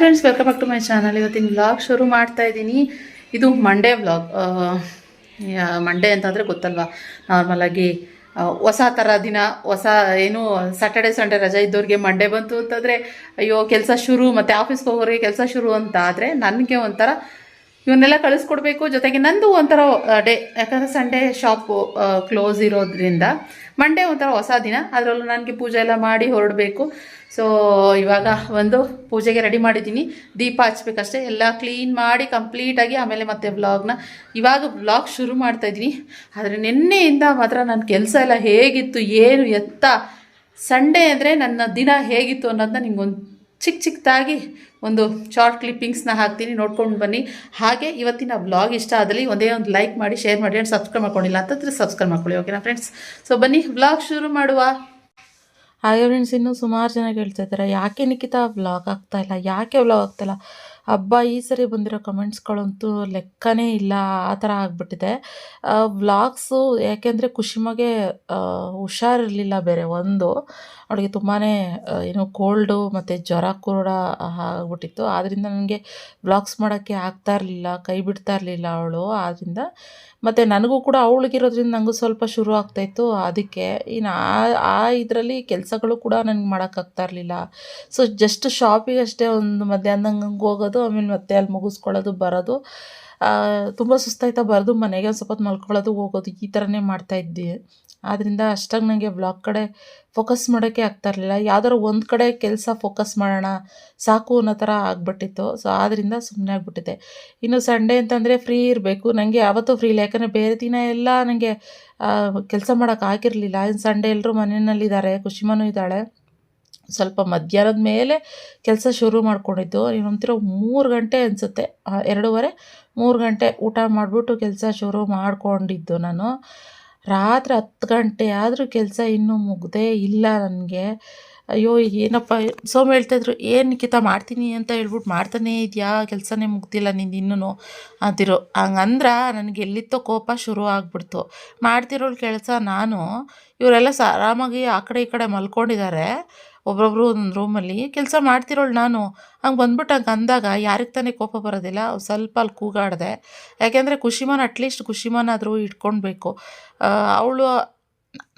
Friends welcome back to my channel ಇವತ್ತಿನ vlog ಶುರು ಮಾಡ್ತಾ ಇದ್ದೀನಿ. ಇದು ಮಂಡೇ ವ್ಲಾಗ್ ಮಂಡೇ ಅಂತಂದರೆ ಗೊತ್ತಲ್ವಾ? ನಾರ್ಮಲಾಗಿ ಹೊಸ ಥರ ದಿನ, ಹೊಸ, ಏನು ಸ್ಯಾಟರ್ಡೆ ಸಂಡೇ ರಜೆ ಇದ್ದವ್ರಿಗೆ ಮಂಡೇ ಬಂತು ಅಂತಂದರೆ, ಅಯ್ಯೋ, ಕೆಲಸ ಶುರು, ಮತ್ತು ಆಫೀಸ್ಗೆ ಹೋಗೋರಿಗೆ ಕೆಲಸ ಶುರು ಅಂತ ಆದರೆ, ನನಗೆ ಒಂಥರ ಇವನ್ನೆಲ್ಲ ಕಳಿಸ್ಕೊಡ್ಬೇಕು. ಜೊತೆಗೆ ನಂದು ಒಂಥರ ಡೇ, ಯಾಕಂದರೆ ಸಂಡೇ ಶಾಪು ಕ್ಲೋಸ್ ಇರೋದ್ರಿಂದ ಮಂಡೇ ಒಂಥರ ಹೊಸ ದಿನ. ಅದರಲ್ಲೂ ನನಗೆ ಪೂಜೆ ಎಲ್ಲ ಮಾಡಿ ಹೊರಡಬೇಕು. ಸೊ ಇವಾಗ ಒಂದು ಪೂಜೆಗೆ ರೆಡಿ ಮಾಡಿದ್ದೀನಿ. ದೀಪ ಹಚ್ಬೇಕಷ್ಟೇ. ಎಲ್ಲ ಕ್ಲೀನ್ ಮಾಡಿ ಕಂಪ್ಲೀಟಾಗಿ ಆಮೇಲೆ ಮತ್ತೆ ಬ್ಲಾಗ್ನ ಇವಾಗ ಬ್ಲಾಗ್ ಶುರು ಮಾಡ್ತಾಯಿದ್ದೀನಿ ಆದರೆ ನಿನ್ನೆಯಿಂದ ಮಾತ್ರ ನನ್ನ ಕೆಲಸ ಎಲ್ಲ ಹೇಗಿತ್ತು, ಏನು ಎತ್ತ? ಸಂಡೇ ಅಂದರೆ ನನ್ನ ದಿನ ಹೇಗಿತ್ತು ಅನ್ನೋದನ್ನ ನಿಮ್ಗೊಂದು ಚಿಕ್ಕ ಚಿಕ್ಕದಾಗಿ ಒಂದು ಶಾರ್ಟ್ ಕ್ಲಿಪ್ಪಿಂಗ್ಸ್ನ ಹಾಕ್ತೀನಿ. ನೋಡ್ಕೊಂಡು ಬನ್ನಿ. ಹಾಗೆ ಇವತ್ತಿನ ಬ್ಲಾಗ್ ಇಷ್ಟ ಆದಲ್ಲಿ ಒಂದೇ ಒಂದು ಲೈಕ್ ಮಾಡಿ ಶೇರ್ ಮಾಡಿ ಆ್ಯಂಡ್ ಸಬ್ಸ್ಕ್ರೈಬ್ ಮಾಡ್ಕೊಂಡಿಲ್ಲ ಅಂತಂದರೆ ಸಬ್ಸ್ಕ್ರೈಬ್ ಮಾಡ್ಕೊಳ್ಳಿ. ಓಕೆನಾ ಫ್ರೆಂಡ್ಸ್ ಸೊ ಬನ್ನಿ. ಬ್ಲಾಗ್ ಶುರು ಮಾಡುವ. ಹಾಗೆ ಫ್ರೆಂಡ್ಸ್ ಇನ್ನೂ ಸುಮಾರು ಜನ ಕೇಳ್ತಾ ಇದ್ದಾರೆ. ಯಾಕೆ ನಿಖಿತಾ ಬ್ಲಾಗ್ ಆಗ್ತಾ ಇಲ್ಲ? ಯಾಕೆ ವ್ಲಾಗ್ ಆಗ್ತಾಯಿಲ್ಲ ಹಬ್ಬ ಈ ಸರಿ ಬಂದಿರೋ ಕಮೆಂಟ್ಸ್ಗಳಂತೂ ಲೆಕ್ಕನೇ ಇಲ್ಲ. ಆ ಥರ ಆಗಿಬಿಟ್ಟಿದೆ. ವ್ಲಾಗ್ಸು ಯಾಕೆಂದರೆ ಖುಷಿಮಗೆ ಹುಷಾರಿರಲಿಲ್ಲ ಬೇರೆ. ಒಂದು ಅವಳಿಗೆ ತುಂಬಾ ಏನು ಕೋಲ್ಡು ಮತ್ತು ಜ್ವರ ಕೂಡ ಆಗ್ಬಿಟ್ಟಿತ್ತು. ಆದ್ದರಿಂದ ನನಗೆ ವ್ಲಾಗ್ಸ್ ಮಾಡೋಕ್ಕೆ ಆಗ್ತಾ ಇರಲಿಲ್ಲ, ಕೈ ಬಿಡ್ತಾ ಇರಲಿಲ್ಲ ಅವಳು. ಆದ್ದರಿಂದ ಮತ್ತು ನನಗೂ ಕೂಡ ಅವಳಿಗಿರೋದ್ರಿಂದ ನನಗೂ ಸ್ವಲ್ಪ ಶುರು ಆಗ್ತಾಯಿತ್ತು ಅದಕ್ಕೆ ಇನ್ನು ಆ ಆ ಇದರಲ್ಲಿ ಕೆಲಸಗಳು ಕೂಡ ನನಗೆ ಮಾಡೋಕ್ಕಾಗ್ತಾ ಇರಲಿಲ್ಲ. ಸೊ ಜಸ್ಟ್ ಶಾಪಿಗೆ ಅಷ್ಟೇ ಒಂದು ಮಧ್ಯಾಹ್ನ ಹಂಗೆ ಹೋಗೋದು, ಆಮೇಲೆ ಮತ್ತೆ ಅಲ್ಲಿ ಮುಗಿಸ್ಕೊಳ್ಳೋದು, ಬರೋದು. ತುಂಬ ಸುಸ್ತಾಯ್ತಾ ಬರೆದು ಮನೆಗೆ ಒಂದು ಸ್ವಲ್ಪ ಮಲ್ಕೊಳ್ಳೋದು, ಹೋಗೋದು, ಈ ಥರನೇ ಮಾಡ್ತಾಯಿದ್ದೆ ಆದ್ದರಿಂದ ಅಷ್ಟಾಗಿ ನನಗೆ ವ್ಲಾಗ್ ಕಡೆ ಫೋಕಸ್ ಮಾಡೋಕ್ಕೆ ಆಗ್ತಾ ಇರಲಿಲ್ಲ. ಯಾವ್ದಾರು ಒಂದು ಕಡೆ ಕೆಲಸ ಫೋಕಸ್ ಮಾಡೋಣ, ಸಾಕು ಅನ್ನೋ ಥರ ಆಗಿಬಿಟ್ಟಿತ್ತು. ಸೊ ಆದ್ದರಿಂದ ಸುಮ್ಮನೆ ಆಗಿಬಿಟ್ಟಿದೆ ಇನ್ನು ಸಂಡೇ ಅಂತಂದರೆ ಫ್ರೀ ಇರಬೇಕು. ನನಗೆ ಯಾವತ್ತೂ ಫ್ರೀ ಇಲ್ಲ. ಯಾಕಂದರೆ ಬೇರೆ ದಿನ ಎಲ್ಲ ನನಗೆ ಕೆಲಸ ಮಾಡೋಕೆ ಆಗಿರಲಿಲ್ಲ. ಇನ್ನು ಸಂಡೇ ಎಲ್ಲರೂ ಮನೆಯಲ್ಲಿದ್ದಾರೆ. ಖುಷಿಮನೂ ಇದ್ದಾಳೆ. ಸ್ವಲ್ಪ ಮಧ್ಯಾಹ್ನದ ಮೇಲೆ ಕೆಲಸ ಶುರು ಮಾಡ್ಕೊಂಡಿದ್ದು. ಅಂತಿರೋ ಮೂರು ಗಂಟೆ ಅನಿಸುತ್ತೆ. ಎರಡೂವರೆ ಮೂರು ಗಂಟೆ ಊಟ ಮಾಡಿಬಿಟ್ಟು ಕೆಲಸ ಶುರು ಮಾಡಿಕೊಂಡಿದ್ದು ನಾನು. ರಾತ್ರಿ ಹತ್ತು ಗಂಟೆ ಆದರೂ ಕೆಲಸ ಇನ್ನೂ ಮುಗ್ದೇ ಇಲ್ಲ ನನಗೆ. ಅಯ್ಯೋ, ಏನಪ್ಪ ಸೋಮ ಹೇಳ್ತಾಯಿದ್ರು ಏನು ಕಿತ ಮಾಡ್ತೀನಿ ಅಂತ ಹೇಳ್ಬಿಟ್ಟು ಮಾಡ್ತಾನೇ ಇದೆಯಾ? ಕೆಲಸನೇ ಮುಗ್ದಿಲ್ಲ ನಿಂದು ಇನ್ನೂ ಅಂತಿರೋ ಹಂಗಂದ್ರೆ ನನಗೆ ಎಲ್ಲಿತ್ತೋ ಕೋಪ ಶುರು ಆಗಿಬಿಡ್ತು. ಮಾಡ್ತಿರೋ ಕೆಲಸ ನಾನು. ಇವರೆಲ್ಲ ಸ, ಆರಾಮಾಗಿ ಆ ಕಡೆ ಈ ಕಡೆ ಮಲ್ಕೊಂಡಿದ್ದಾರೆ. ಒಬ್ಬೊಬ್ರು ಒಂದು ರೂಮಲ್ಲಿ ಕೆಲಸ ಮಾಡ್ತಿರೋಳು ನಾನು? ಹಂಗೆ ಬಂದ್ಬಿಟ್ಟು ಹಂಗೆ ಅಂದಾಗ ಯಾರಿಗೆ ತಾನೇ ಕೋಪ ಬರೋದಿಲ್ಲ ಸ್ವಲ್ಪ ಅಲ್ಲಿ ಕೂಗಾಡಿದೆ. ಯಾಕೆಂದರೆ ಖುಷಿಮಾನ್ ಅಟ್ಲೀಸ್ಟ್ ಖುಷಿಮಾನಾದರೂ ಇಟ್ಕೊಳ್ಬೇಕು ಅವಳು,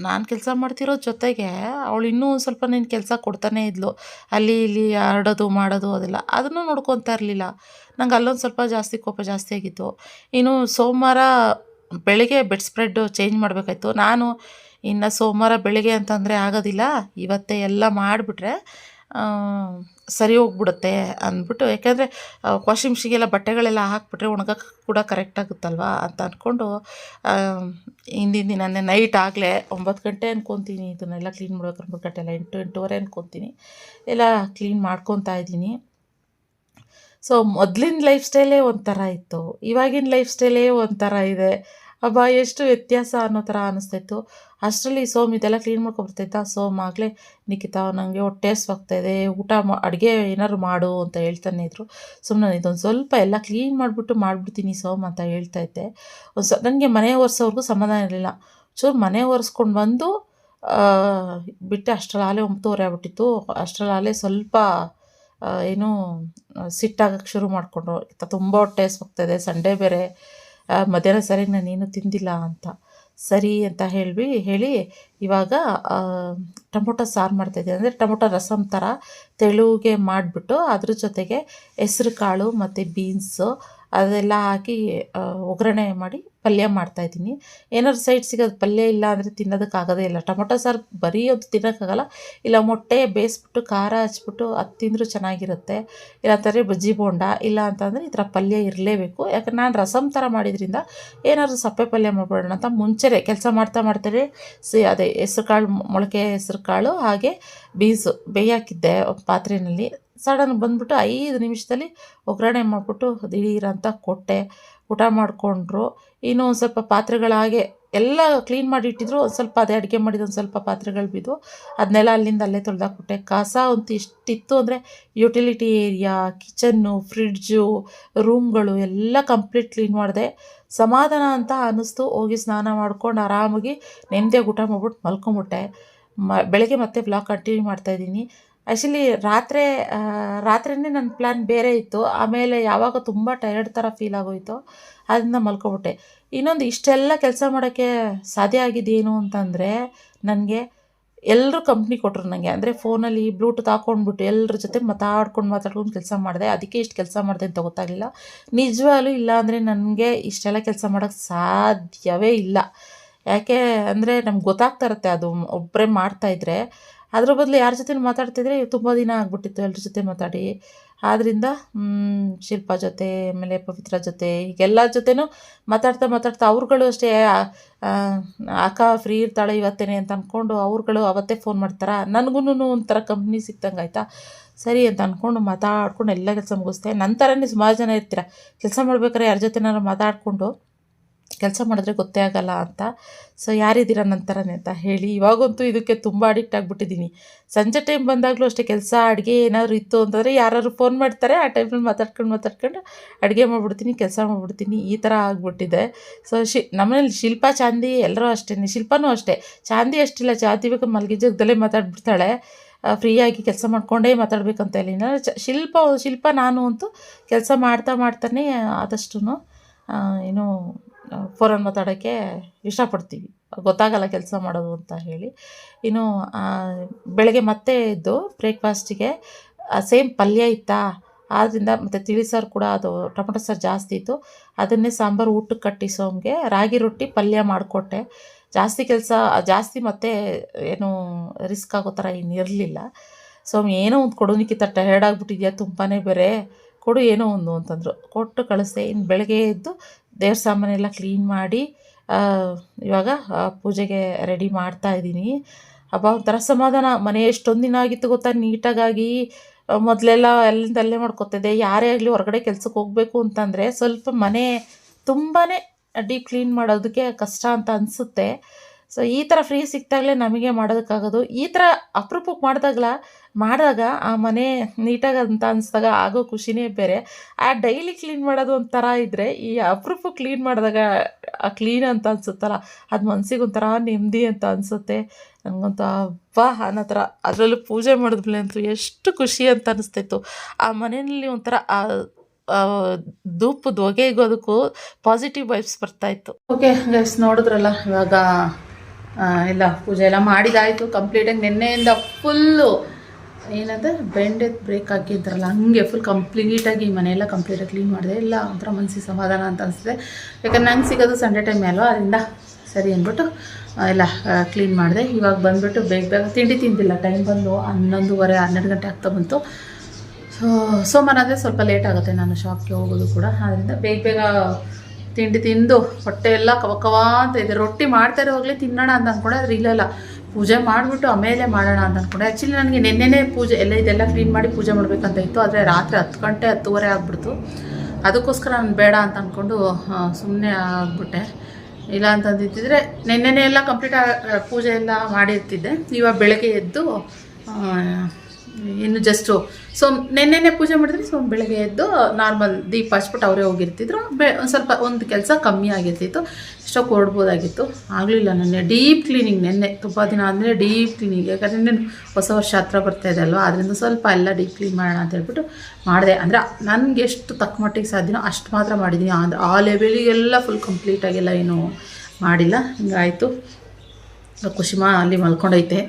ನಾನು ಕೆಲಸ ಮಾಡ್ತಿರೋ ಜೊತೆಗೆ ಅವಳು ಇನ್ನೂ ಒಂದು ಸ್ವಲ್ಪ ನೀನು ಕೆಲಸ ಕೊಡ್ತಾನೇ ಇದ್ಲು. ಅಲ್ಲಿ ಇಲ್ಲಿ ಹರಡೋದು ಮಾಡೋದು ಅದೆಲ್ಲ. ಅದನ್ನು ನೋಡ್ಕೊತಾ ಇರಲಿಲ್ಲ. ನಂಗೆ ಅಲ್ಲೊಂದು ಸ್ವಲ್ಪ ಜಾಸ್ತಿ ಕೋಪ ಜಾಸ್ತಿ ಆಗಿತ್ತು. ಇನ್ನು ಸೋಮವಾರ ಬೆಳಿಗ್ಗೆ ಬೆಡ್ ಸ್ಪ್ರೆಡ್ಡು ಚೇಂಜ್ ಮಾಡಬೇಕಾಯ್ತು. ನಾನು ಇನ್ನು ಸೋಮವಾರ ಬೆಳಿಗ್ಗೆ ಅಂತಂದರೆ ಆಗೋದಿಲ್ಲ. ಇವತ್ತೇ ಎಲ್ಲ ಮಾಡಿಬಿಟ್ರೆ ಸರಿ ಹೋಗ್ಬಿಡುತ್ತೆ ಅಂದ್ಬಿಟ್ಟು. ಯಾಕೆಂದರೆ ವಾಷಿಂಗ್ ಮಿಷಿಗೆಲ್ಲ ಬಟ್ಟೆಗಳೆಲ್ಲ ಹಾಕಿಬಿಟ್ರೆ ಒಣಗಕ್ಕೆ ಕೂಡ ಕರೆಕ್ಟ್ ಆಗುತ್ತಲ್ವಾ ಅಂತ ಅಂದ್ಕೊಂಡು ಹಿಂದಿನ ದಿನನೇ ನೈಟ್ ಆಗಲೇ ಒಂಬತ್ತು ಗಂಟೆ ಅಂದ್ಕೊತೀನಿ ಇದನ್ನೆಲ್ಲ ಕ್ಲೀನ್ ಮಾಡ್ಬೇಕು ಒಂಬತ್ತು ಗಂಟೆ ಎಲ್ಲ ಎಂಟು, ಎಂಟೂವರೆ ಅಂದ್ಕೊತೀನಿ ಎಲ್ಲ ಕ್ಲೀನ್ ಮಾಡ್ಕೊತಾ ಇದ್ದೀನಿ. ಸೊ ಮೊದಲಿನ ಲೈಫ್ ಸ್ಟೈಲೇ ಒಂಥರ ಇತ್ತು. ಇವಾಗಿನ ಲೈಫ್ ಸ್ಟೈಲೇ ಒಂಥರ ಇದೆ. ಅಬ್ಬ, ಎಷ್ಟು ವ್ಯತ್ಯಾಸ ಅನ್ನೋ ಥರ ಅನ್ನಿಸ್ತಾಯಿತ್ತು ಅಷ್ಟರಲ್ಲಿ ಸೋಮ್ ಇದೆಲ್ಲ ಕ್ಲೀನ್ ಮಾಡ್ಕೊಬರ್ತೈತಾ ಸೋಮ್ ಆಗಲೇ ನಿಖಿತಾ ನನಗೆ ಹೊಟ್ಟೆ ಇದೆ, ಊಟ ಮಾ ಅಡುಗೆ ಏನಾದ್ರು ಮಾಡು ಅಂತ ಹೇಳ್ತಾನೆ ಇದ್ರು. ಸುಮ್ಮನೆ ಇದೊಂದು ಸ್ವಲ್ಪ ಎಲ್ಲ ಕ್ಲೀನ್ ಮಾಡಿಬಿಟ್ಟು ಮಾಡಿಬಿಡ್ತೀನಿ ಸೋಮ್ ಅಂತ ಹೇಳ್ತಾ ಇದ್ದೆ. ಒಂದು ಸ ನನಗೆ ಮನೆ ಒರೆಸೋವ್ರಿಗೂ ಸಮಾಧಾನ ಇರಲಿಲ್ಲ. ಚೂರು ಮನೆ ಒರೆಸ್ಕೊಂಡು ಬಂದು ಬಿಟ್ಟು ಅಷ್ಟರಲ್ಲಿ ಒಂಬತ್ತುವರೆ ಆಗ್ಬಿಟ್ಟಿತ್ತು. ಅಷ್ಟರಲ್ಲಿ ಸ್ವಲ್ಪ ಏನು ಸಿಟ್ಟಾಗಕ್ಕೆ ಶುರು ಮಾಡಿಕೊಂಡ್ರು. ತುಂಬ ಹೊಟ್ಟೆ ಇದೆ, ಸಂಡೇ ಬೇರೆ. ಮಧ್ಯಾಹ್ನ ಸರಿಯಾಗಿ ನಾನೇನು ತಿಂದಿಲ್ಲ ಅಂತ. ಸರಿ ಅಂತ ಹೇಳಿ ಹೇಳಿ ಇವಾಗ ಟೊಮೊಟೊ ಸಾರು ಮಾಡ್ತಾಯಿದ್ದೀವಿ ಅಂದರೆ ಟೊಮೊಟೊ ರಸಮ್ ಥರ ತೆಳುಗೆ ಮಾಡಿಬಿಟ್ಟು ಅದ್ರ ಜೊತೆಗೆ ಹೆಸ್ರು ಕಾಳು ಮತ್ತು ಬೀನ್ಸು ಅದೆಲ್ಲ ಹಾಕಿ ಒಗ್ಗರಣೆ ಮಾಡಿ ಪಲ್ಯ ಮಾಡ್ತಾಯಿದ್ದೀನಿ ಏನಾದ್ರು ಸೈಡ್ ಸಿಗೋದು ಪಲ್ಯ ಇಲ್ಲ ಅಂದರೆ ತಿನ್ನೋದಕ್ಕಾಗೋದೇ ಇಲ್ಲ. ಟೊಮೊಟೊ ಸಾರು ಬರೀ ಅದು ತಿನ್ನೋಕ್ಕಾಗಲ್ಲ. ಇಲ್ಲ ಮೊಟ್ಟೆ ಬೇಯಿಸ್ಬಿಟ್ಟು, ಖಾರ ಹಚ್ಬಿಟ್ಟು ಅದು ತಿಂದರೂ ಚೆನ್ನಾಗಿರುತ್ತೆ. ಇಲ್ಲ ಅಂತಂದರೆ ಬಜ್ಜಿ ಬೋಂಡ, ಇಲ್ಲ ಅಂತಂದರೆ ಈ ಥರ ಪಲ್ಯ ಇರಲೇಬೇಕು. ಯಾಕಂದ್ರೆ ನಾನು ರಸಮ್ ಥರ ಮಾಡಿದ್ರಿಂದ ಏನಾದರೂ ಸಪ್ಪೆ ಪಲ್ಯ ಮಾಡ್ಬಿಡೋಣ ಅಂತ ಮುಂಚೆ ಕೆಲಸ ಮಾಡ್ತಾ ಮಾಡ್ತಾರೆ ಸಿ ಅದೇ ಹೆಸ್ರು ಕಾಳು, ಮೊಳಕೆ ಹೆಸ್ರು ಕಾಳು, ಹಾಗೆ ಬೀನ್ಸು ಬೇಯಾಕಿದ್ದೆ ಪಾತ್ರೆಯಲ್ಲಿ ಸಡನ್ ಬಂದ್ಬಿಟ್ಟು ಐದು ನಿಮಿಷದಲ್ಲಿ ಒಗ್ಗರಣೆ ಮಾಡಿಬಿಟ್ಟು ದಿಢೀರಂತ ಕೊಟ್ಟೆ. ಊಟ ಮಾಡಿಕೊಂಡ್ರು. ಇನ್ನೂ ಒಂದು ಸ್ವಲ್ಪ ಪಾತ್ರೆಗಳಾಗೆ ಎಲ್ಲ ಕ್ಲೀನ್ ಮಾಡಿ ಇಟ್ಟಿದ್ರು. ಒಂದು ಸ್ವಲ್ಪ ಅದೇ ಅಡುಗೆ ಮಾಡಿದ ಒಂದು ಸ್ವಲ್ಪ ಪಾತ್ರೆಗಳು ಬಿದ್ದು ಅದನ್ನೆಲ್ಲ ಅಲ್ಲಿಂದ ಅಲ್ಲೇ ತೊಳೆದಾಕ್ಬಿಟ್ಟೆ. ಕಸ ಒಂದು ಇಷ್ಟಿತ್ತು ಅಂದರೆ ಯುಟಿಲಿಟಿ ಏರಿಯಾ ಕಿಚನ್ನು ಫ್ರಿಡ್ಜು ರೂಮ್ಗಳು ಎಲ್ಲ ಕಂಪ್ಲೀಟ್ ಕ್ಲೀನ್ ಮಾಡಿದೆ. ಸಮಾಧಾನ ಅಂತ ಅನ್ನಿಸ್ತು. ಹೋಗಿ ಸ್ನಾನ ಮಾಡ್ಕೊಂಡು ಆರಾಮಾಗಿ ನೆಮ್ಮದಿಯಾಗಿ ಊಟ ಮಾಡ್ಬಿಟ್ಟು ಮಲ್ಕೊಂಬಿಟ್ಟೆ. ಮ ಬೆಳಗ್ಗೆ ಮತ್ತೆ ಬ್ಲಾಗ್ ಕಂಟಿನ್ಯೂ ಮಾಡ್ತಾಯಿದ್ದೀನಿ ಆ್ಯಕ್ಚುಲಿ ರಾತ್ರಿ ರಾತ್ರಿನೇ ನನ್ನ ಪ್ಲ್ಯಾನ್ ಬೇರೆ ಇತ್ತು. ಆಮೇಲೆ ಯಾವಾಗ ತುಂಬ ಟಯರ್ಡ್ ಥರ ಫೀಲ್ ಆಗೋಯ್ತು ಅದರಿಂದ ಮಲ್ಕೊಬಿಟ್ಟೆ. ಇನ್ನೊಂದು, ಇಷ್ಟೆಲ್ಲ ಕೆಲಸ ಮಾಡೋಕ್ಕೆ ಸಾಧ್ಯ ಆಗಿದ್ದೇನು ಅಂತಂದರೆ, ನನಗೆ ಎಲ್ಲರೂ ಕಂಪ್ನಿ ಕೊಟ್ಟರು ನನಗೆ ಅಂದರೆ ಫೋನಲ್ಲಿ ಬ್ಲೂಟೂತ್ ಹಾಕ್ಕೊಂಡ್ಬಿಟ್ಟು ಎಲ್ಲರ ಜೊತೆ ಮಾತಾಡ್ಕೊಂಡು ಮಾತಾಡ್ಕೊಂಡು ಕೆಲಸ ಮಾಡಿದೆ. ಅದಕ್ಕೆ ಇಷ್ಟು ಕೆಲಸ ಮಾಡಿದೆ ಅಂತ ಗೊತ್ತಾಗಲಿಲ್ಲ. ನಿಜವಾಗ್ಲೂ ಇಲ್ಲ ಅಂದರೆ ನನಗೆ ಇಷ್ಟೆಲ್ಲ ಕೆಲಸ ಮಾಡೋಕ್ಕೆ ಸಾಧ್ಯವೇ ಇಲ್ಲ. ಯಾಕೆ ಅಂದರೆ ನಮ್ಗೆ ಗೊತ್ತಾಗ್ತಾ ಇರುತ್ತೆ ಅದು ಒಬ್ಬರೇ ಮಾಡ್ತಾಯಿದ್ರೆ ಅದ್ರ ಬದಲು ಯಾರ ಜೊತೆ ಮಾತಾಡ್ತಿದ್ರೆ ತುಂಬ ದಿನ ಆಗ್ಬಿಟ್ಟಿತ್ತು ಎಲ್ಲರ ಜೊತೆ ಮಾತಾಡಿ. ಆದ್ದರಿಂದ ಶಿಲ್ಪ ಜೊತೆ, ಆಮೇಲೆ ಪವಿತ್ರ ಜೊತೆ ಹೀಗೆಲ್ಲ ಜೊತೆನೂ ಮಾತಾಡ್ತಾ ಮಾತಾಡ್ತಾ ಅವ್ರುಗಳು ಅಷ್ಟೇ ಅಕ್ಕ ಫ್ರೀ ಇರ್ತಾಳೆ ಇವತ್ತೇನೆ ಅಂತ ಅಂದ್ಕೊಂಡು ಅವ್ರುಗಳು ಅವತ್ತೇ ಫೋನ್ ಮಾಡ್ತಾರೆ? ನನಗೂ ಒಂಥರ ಕಂಪ್ನಿ ಸಿಕ್ತಂಗೆ ಆಯಿತಾ? ಸರಿ ಅಂತ ಅಂದ್ಕೊಂಡು ಮಾತಾಡ್ಕೊಂಡು ಎಲ್ಲ ಕೆಲಸ ಮುಗಿಸ್ದೆ. ನಂತರನೇ ಸುಮಾರು ಜನ ಇರ್ತೀರ? ಕೆಲಸ ಮಾಡ್ಬೇಕಾದ್ರೆ ಯಾರ ಜೊತೆನಾರು ಮಾತಾಡಿಕೊಂಡು ಕೆಲಸ ಮಾಡಿದ್ರೆ ಗೊತ್ತೇ ಆಗಲ್ಲ ಅಂತ. ಸೊ ಯಾರಿದ್ದೀರ ನಂತರನೇ ಅಂತ ಹೇಳಿ. ಇವಾಗಂತೂ ಇದಕ್ಕೆ ತುಂಬ ಅಡಿಕ್ಟ್ ಆಗಿಬಿಟ್ಟಿದ್ದೀನಿ. ಸಂಜೆ ಟೈಮ್ ಬಂದಾಗಲೂ ಅಷ್ಟೇ ಕೆಲಸ, ಅಡುಗೆ ಏನಾದ್ರು ಇತ್ತು ಅಂತಂದರೆ ಯಾರಾದ್ರು ಫೋನ್ ಮಾಡ್ತಾರೆ, ಆ ಟೈಮಲ್ಲಿ ಮಾತಾಡ್ಕೊಂಡು ಮಾತಾಡ್ಕೊಂಡು ಅಡುಗೆ ಮಾಡಿಬಿಡ್ತೀನಿ, ಕೆಲಸ ಮಾಡಿಬಿಡ್ತೀನಿ. ಈ ಥರ ಆಗಿಬಿಟ್ಟಿದೆ. ಸೊ ಶಿ, ನಮ್ಮನೇಲಿ ಶಿಲ್ಪ, ಚಾಂದಿ ಎಲ್ಲರೂ ಅಷ್ಟೇ ಶಿಲ್ಪನೂ ಅಷ್ಟೇ. ಚಾಂದಿ ಅಷ್ಟಿಲ್ಲ. ಚಾಂದಿ ಬೇಕು ಮಲ್ಗಿ ಜಾಗದಲ್ಲೇ ಮಾತಾಡ್ಬಿಡ್ತಾಳೆ. ಫ್ರೀಯಾಗಿ ಕೆಲಸ ಮಾಡ್ಕೊಂಡೇ ಮಾತಾಡ್ಬೇಕಂತ ಇಲ್ಲ. ಚ, ಶಿಲ್ಪ ಶಿಲ್ಪ ನಾನು ಅಂತೂ ಕೆಲಸ ಮಾಡ್ತಾ ಮಾಡ್ತಾನೆ ಆದಷ್ಟು ಏನು ಫೋನಲ್ಲಿ ಮಾತಾಡೋಕ್ಕೆ ಇಷ್ಟಪಡ್ತೀವಿ. ಗೊತ್ತಾಗಲ್ಲ ಕೆಲಸ ಮಾಡೋದು ಅಂತ ಹೇಳಿ. ಇನ್ನು ಬೆಳಗ್ಗೆ ಮತ್ತೆ ಇದ್ದು ಬ್ರೇಕ್ಫಾಸ್ಟಿಗೆ ಸೇಮ್ ಪಲ್ಯ ಇತ್ತಾ? ಆದ್ದರಿಂದ ಮತ್ತು ತಿಳಿ ಸಾರು ಕೂಡ ಅದು ಟೊಮೊಟೊ ಸಾರು ಜಾಸ್ತಿ ಇತ್ತು. ಅದನ್ನೇ ಸಾಂಬಾರು ಊಟಕ್ಕೆ ಕಟ್ಟಿಸೋಂಗೆ ರಾಗಿ ರೊಟ್ಟಿ ಪಲ್ಯ ಮಾಡಿಕೊಟ್ಟೆ. ಜಾಸ್ತಿ ಕೆಲಸ, ಜಾಸ್ತಿ ಮತ್ತೆ ಏನು ರಿಸ್ಕ್ ಆಗೋ ಥರ ಏನು ಇರಲಿಲ್ಲ. ಸೊ ಏನೋ ಒಂದು ಕೊಡು ನಿಕ್ಕಿತ ಟಯರ್ಡ್ ಆಗಿಬಿಟ್ಟಿದ್ಯಾ ತುಂಬಾ ಬೇರೆ. ಕೊಡು ಏನೋ ಒಂದು ಅಂತಂದರು. ಕೊಟ್ಟು ಕಳಿಸ್ದೆ. ಇನ್ನು ಬೆಳಗ್ಗೆ ಎದ್ದು ದೇವ್ರ ಸಾಮಾನೆಲ್ಲ ಕ್ಲೀನ್ ಮಾಡಿ ಇವಾಗ ಪೂಜೆಗೆ ರೆಡಿ ಮಾಡ್ತಾ ಇದ್ದೀನಿ. ಹಬ್ಬ ಒಂಥರ ಸಮಾಧಾನ. ಮನೆ ಎಷ್ಟೊಂದು ದಿನ ಆಗಿತ್ತು ಗೊತ್ತಾ? ನೀಟಾಗಾಗಿ ಮೊದಲೆಲ್ಲ ಅಲ್ಲಿಂದ ಅಲ್ಲೇ ಮಾಡ್ಕೊತಿದ್ದೆ? ಯಾರೇ ಆಗಲಿ ಹೊರಗಡೆ ಕೆಲ್ಸಕ್ಕೆ ಹೋಗಬೇಕು ಅಂತಂದರೆ ಸ್ವಲ್ಪ ಮನೆ ತುಂಬಾ ಡೀಪ್ ಕ್ಲೀನ್ ಮಾಡೋದಕ್ಕೆ ಕಷ್ಟ ಅಂತ ಅನಿಸುತ್ತೆ. ಸೊ ಈ ಥರ ಫ್ರೀ ಸಿಕ್ತಾಗಲೇ ನಮಗೆ ಮಾಡೋದಕ್ಕಾಗೋದು. ಈ ಥರ ಅಪ್ರೂಪಕ್ಕೆ ಮಾಡಿದಾಗಲ, ಮಾಡಿದಾಗ ಆ ಮನೆ ನೀಟಾಗಿ ಅಂತ ಅನಿಸ್ದಾಗ ಆಗೋ ಖುಷಿನೇ ಬೇರೆ. ಆ ಡೈಲಿ ಕ್ಲೀನ್ ಮಾಡೋದು ಒಂಥರ ಇದ್ದರೆ ಈ ಅಪ್ರೂಪಕ್ಕೆ ಕ್ಲೀನ್ ಮಾಡಿದಾಗ ಆ ಕ್ಲೀನ್ ಅಂತ ಅನಿಸುತ್ತಲ್ಲ, ಅದು ಮನ್ಸಿಗೆ ಒಂಥರ ನೆಮ್ಮದಿ ಅಂತ ಅನಿಸುತ್ತೆ. ನನಗಂತೂ ಹಬ್ಬ ಅನ್ನೋ ಥರ ಅದರಲ್ಲೂ ಪೂಜೆ ಮಾಡಿದ್ಮೇಲೆ ಅಂತೂ ಎಷ್ಟು ಖುಷಿ ಅಂತ ಅನಿಸ್ತಿತ್ತು. ಆ ಮನೆಯಲ್ಲಿ ಒಂಥರ, ಆ ಧೂಪದ ಧೂಪದ ಹೊಗೆಗೋದಕ್ಕೂ ಪಾಸಿಟಿವ್ ವೈಬ್ಸ್ ಬರ್ತಾಯಿತ್ತು ಓಕೆ ಗೈಸ್ ನೋಡಿದ್ರಲ್ಲ ಇವಾಗ ಎಲ್ಲ ಪೂಜೆ ಎಲ್ಲ ಮಾಡಿದಾಯಿತು ಕಂಪ್ಲೀಟಾಗಿ ನಿನ್ನೆಯಿಂದ ಫುಲ್ಲು ಏನಂದ್ರೆ ಬೆಂಡೆದು ಬ್ರೇಕ್ ಹಾಕಿದ್ರಲ್ಲ, ಹಂಗೆ ಫುಲ್ ಕಂಪ್ಲೀಟಾಗಿ ಮನೆಯೆಲ್ಲ ಕಂಪ್ಲೀಟಾಗಿ ಕ್ಲೀನ್ ಮಾಡಿದೆ. ಎಲ್ಲ ಒಂಥರ ಮನಸ್ಸಿಗೆ ಸಮಾಧಾನ ಅಂತ ಅನಿಸಿದೆ ಯಾಕಂದ್ರೆ ನಂಗೆ ಸಿಗೋದು ಸಂಡೇ ಟೈಮ್ ಅಲ್ವಾ, ಅದರಿಂದ ಸರಿ ಅಂದ್ಬಿಟ್ಟು ಎಲ್ಲ ಕ್ಲೀನ್ ಮಾಡಿದೆ. ಇವಾಗ ಬಂದುಬಿಟ್ಟು ಬೇಗ ಬೇಗ ತಿಂಡಿ ತಿಂದಿಲ್ಲ ಟೈಮ್ ಬಂದು ಹನ್ನೊಂದುವರೆ, ಹನ್ನೆರಡು ಗಂಟೆ ಆಗ್ತಾ ಬಂತು. ಸೊ ಸೋಮವಾರ ಸ್ವಲ್ಪ ಲೇಟ್ ಆಗುತ್ತೆ, ನಾನು ಶಾಪ್ಗೆ ಹೋಗೋದು ಕೂಡ. ಆದ್ದರಿಂದ ಬೇಗ ಬೇಗ ತಿಂಡಿ ತಿಂದು ಹೊಟ್ಟೆ ಎಲ್ಲ ಕವಕವ ಕವ ಅಂತ ಇದೆ. ರೊಟ್ಟಿ ಮಾಡ್ತಾ ಇರೋವಾಗಲೇ ತಿನ್ನೋಣ ಅಂತ ಅಂದ್ಕೊಂಡೆ ಆದರೆ ಇಲ್ಲಲ್ಲ ಪೂಜೆ ಮಾಡಿಬಿಟ್ಟು ಆಮೇಲೆ ಮಾಡೋಣ ಅಂತ ಅಂದ್ಕೊಂಡೆ ಆ್ಯಕ್ಚುಲಿ ನನಗೆ ನಿನ್ನೆನೇ ಪೂಜೆ ಎಲ್ಲ ಇದೆಲ್ಲ ಕ್ಲೀನ್ ಮಾಡಿ ಪೂಜೆ ಮಾಡಬೇಕಂತ ಇತ್ತು, ಆದರೆ ರಾತ್ರಿ ಹತ್ತು ಗಂಟೆ ಹತ್ತುವರೆ ಆಗ್ಬಿಡ್ತು. ಅದಕ್ಕೋಸ್ಕರ ನಾನು ಬೇಡ ಅಂತ ಅಂದ್ಕೊಂಡು ಸುಮ್ಮನೆ ಆಗ್ಬಿಟ್ಟೆ. ಇಲ್ಲ ಅಂತಂದಿದ್ದರೆ ನಿನ್ನೆನೇ ಎಲ್ಲ ಕಂಪ್ಲೀಟ್ ಪೂಜೆ ಎಲ್ಲ ಮಾಡಿರ್ತಿದ್ದೆ. ಇವಾಗ ಬೆಳಗ್ಗೆ ಎದ್ದು ಇನ್ನು ಜಸ್ಟು ಸೊ ನೆನ್ನೆನೆ ಪೂಜೆ ಮಾಡಿದ್ರೆ ಸೊ ಬೆಳಗ್ಗೆ ಎದ್ದು ನಾರ್ಮಲ್ ದೀಪ ಹಚ್ಬಿಟ್ಟು ಅವರೇ ಹೋಗಿರ್ತಿದ್ರು. ಬೆ, ಒಂದು ಸ್ವಲ್ಪ ಒಂದು ಕೆಲಸ ಕಮ್ಮಿ ಆಗಿರ್ತಿತ್ತು. ಎಷ್ಟೋ ಕೊಡ್ಬೋದಾಗಿತ್ತು. ಆಗಲಿಲ್ಲ ನೆನ್ನೆ. ಡೀಪ್ ಕ್ಲೀನಿಂಗ್ ನೆನ್ನೆ. ತುಂಬ ದಿನ ಆದಮೇಲೆ ಡೀಪ್ ಕ್ಲೀನಿಂಗ್ ಯಾಕಂದರೆ ಹೊಸ ವರ್ಷ ಹತ್ರ ಬರ್ತಾ ಇದೆ ಅಲ್ವಾ? ಅದರಿಂದ ಸ್ವಲ್ಪ ಎಲ್ಲ ಡೀಪ್ ಕ್ಲೀನ್ ಮಾಡೋಣ ಅಂತ ಹೇಳ್ಬಿಟ್ಟು ಮಾಡಿದೆ. ಅಂದರೆ ನನಗೆ ಎಷ್ಟು ತಕ್ಕ ಮಟ್ಟಿಗೆ ಸಾಧ್ಯನೋ ಅಷ್ಟು ಮಾತ್ರ ಮಾಡಿದ್ದೀನಿ ಅಂದರೆ ಆ ಲೆವೆಲಿಗೆಲ್ಲ ಫುಲ್ ಕಂಪ್ಲೀಟಾಗೆಲ್ಲ ಏನು ಮಾಡಿಲ್ಲ. ಹಿಂಗಾಯಿತು. ಖುಷಿಮಾ ಅಲ್ಲಿ ಮಲ್ಕೊಂಡೈತೆ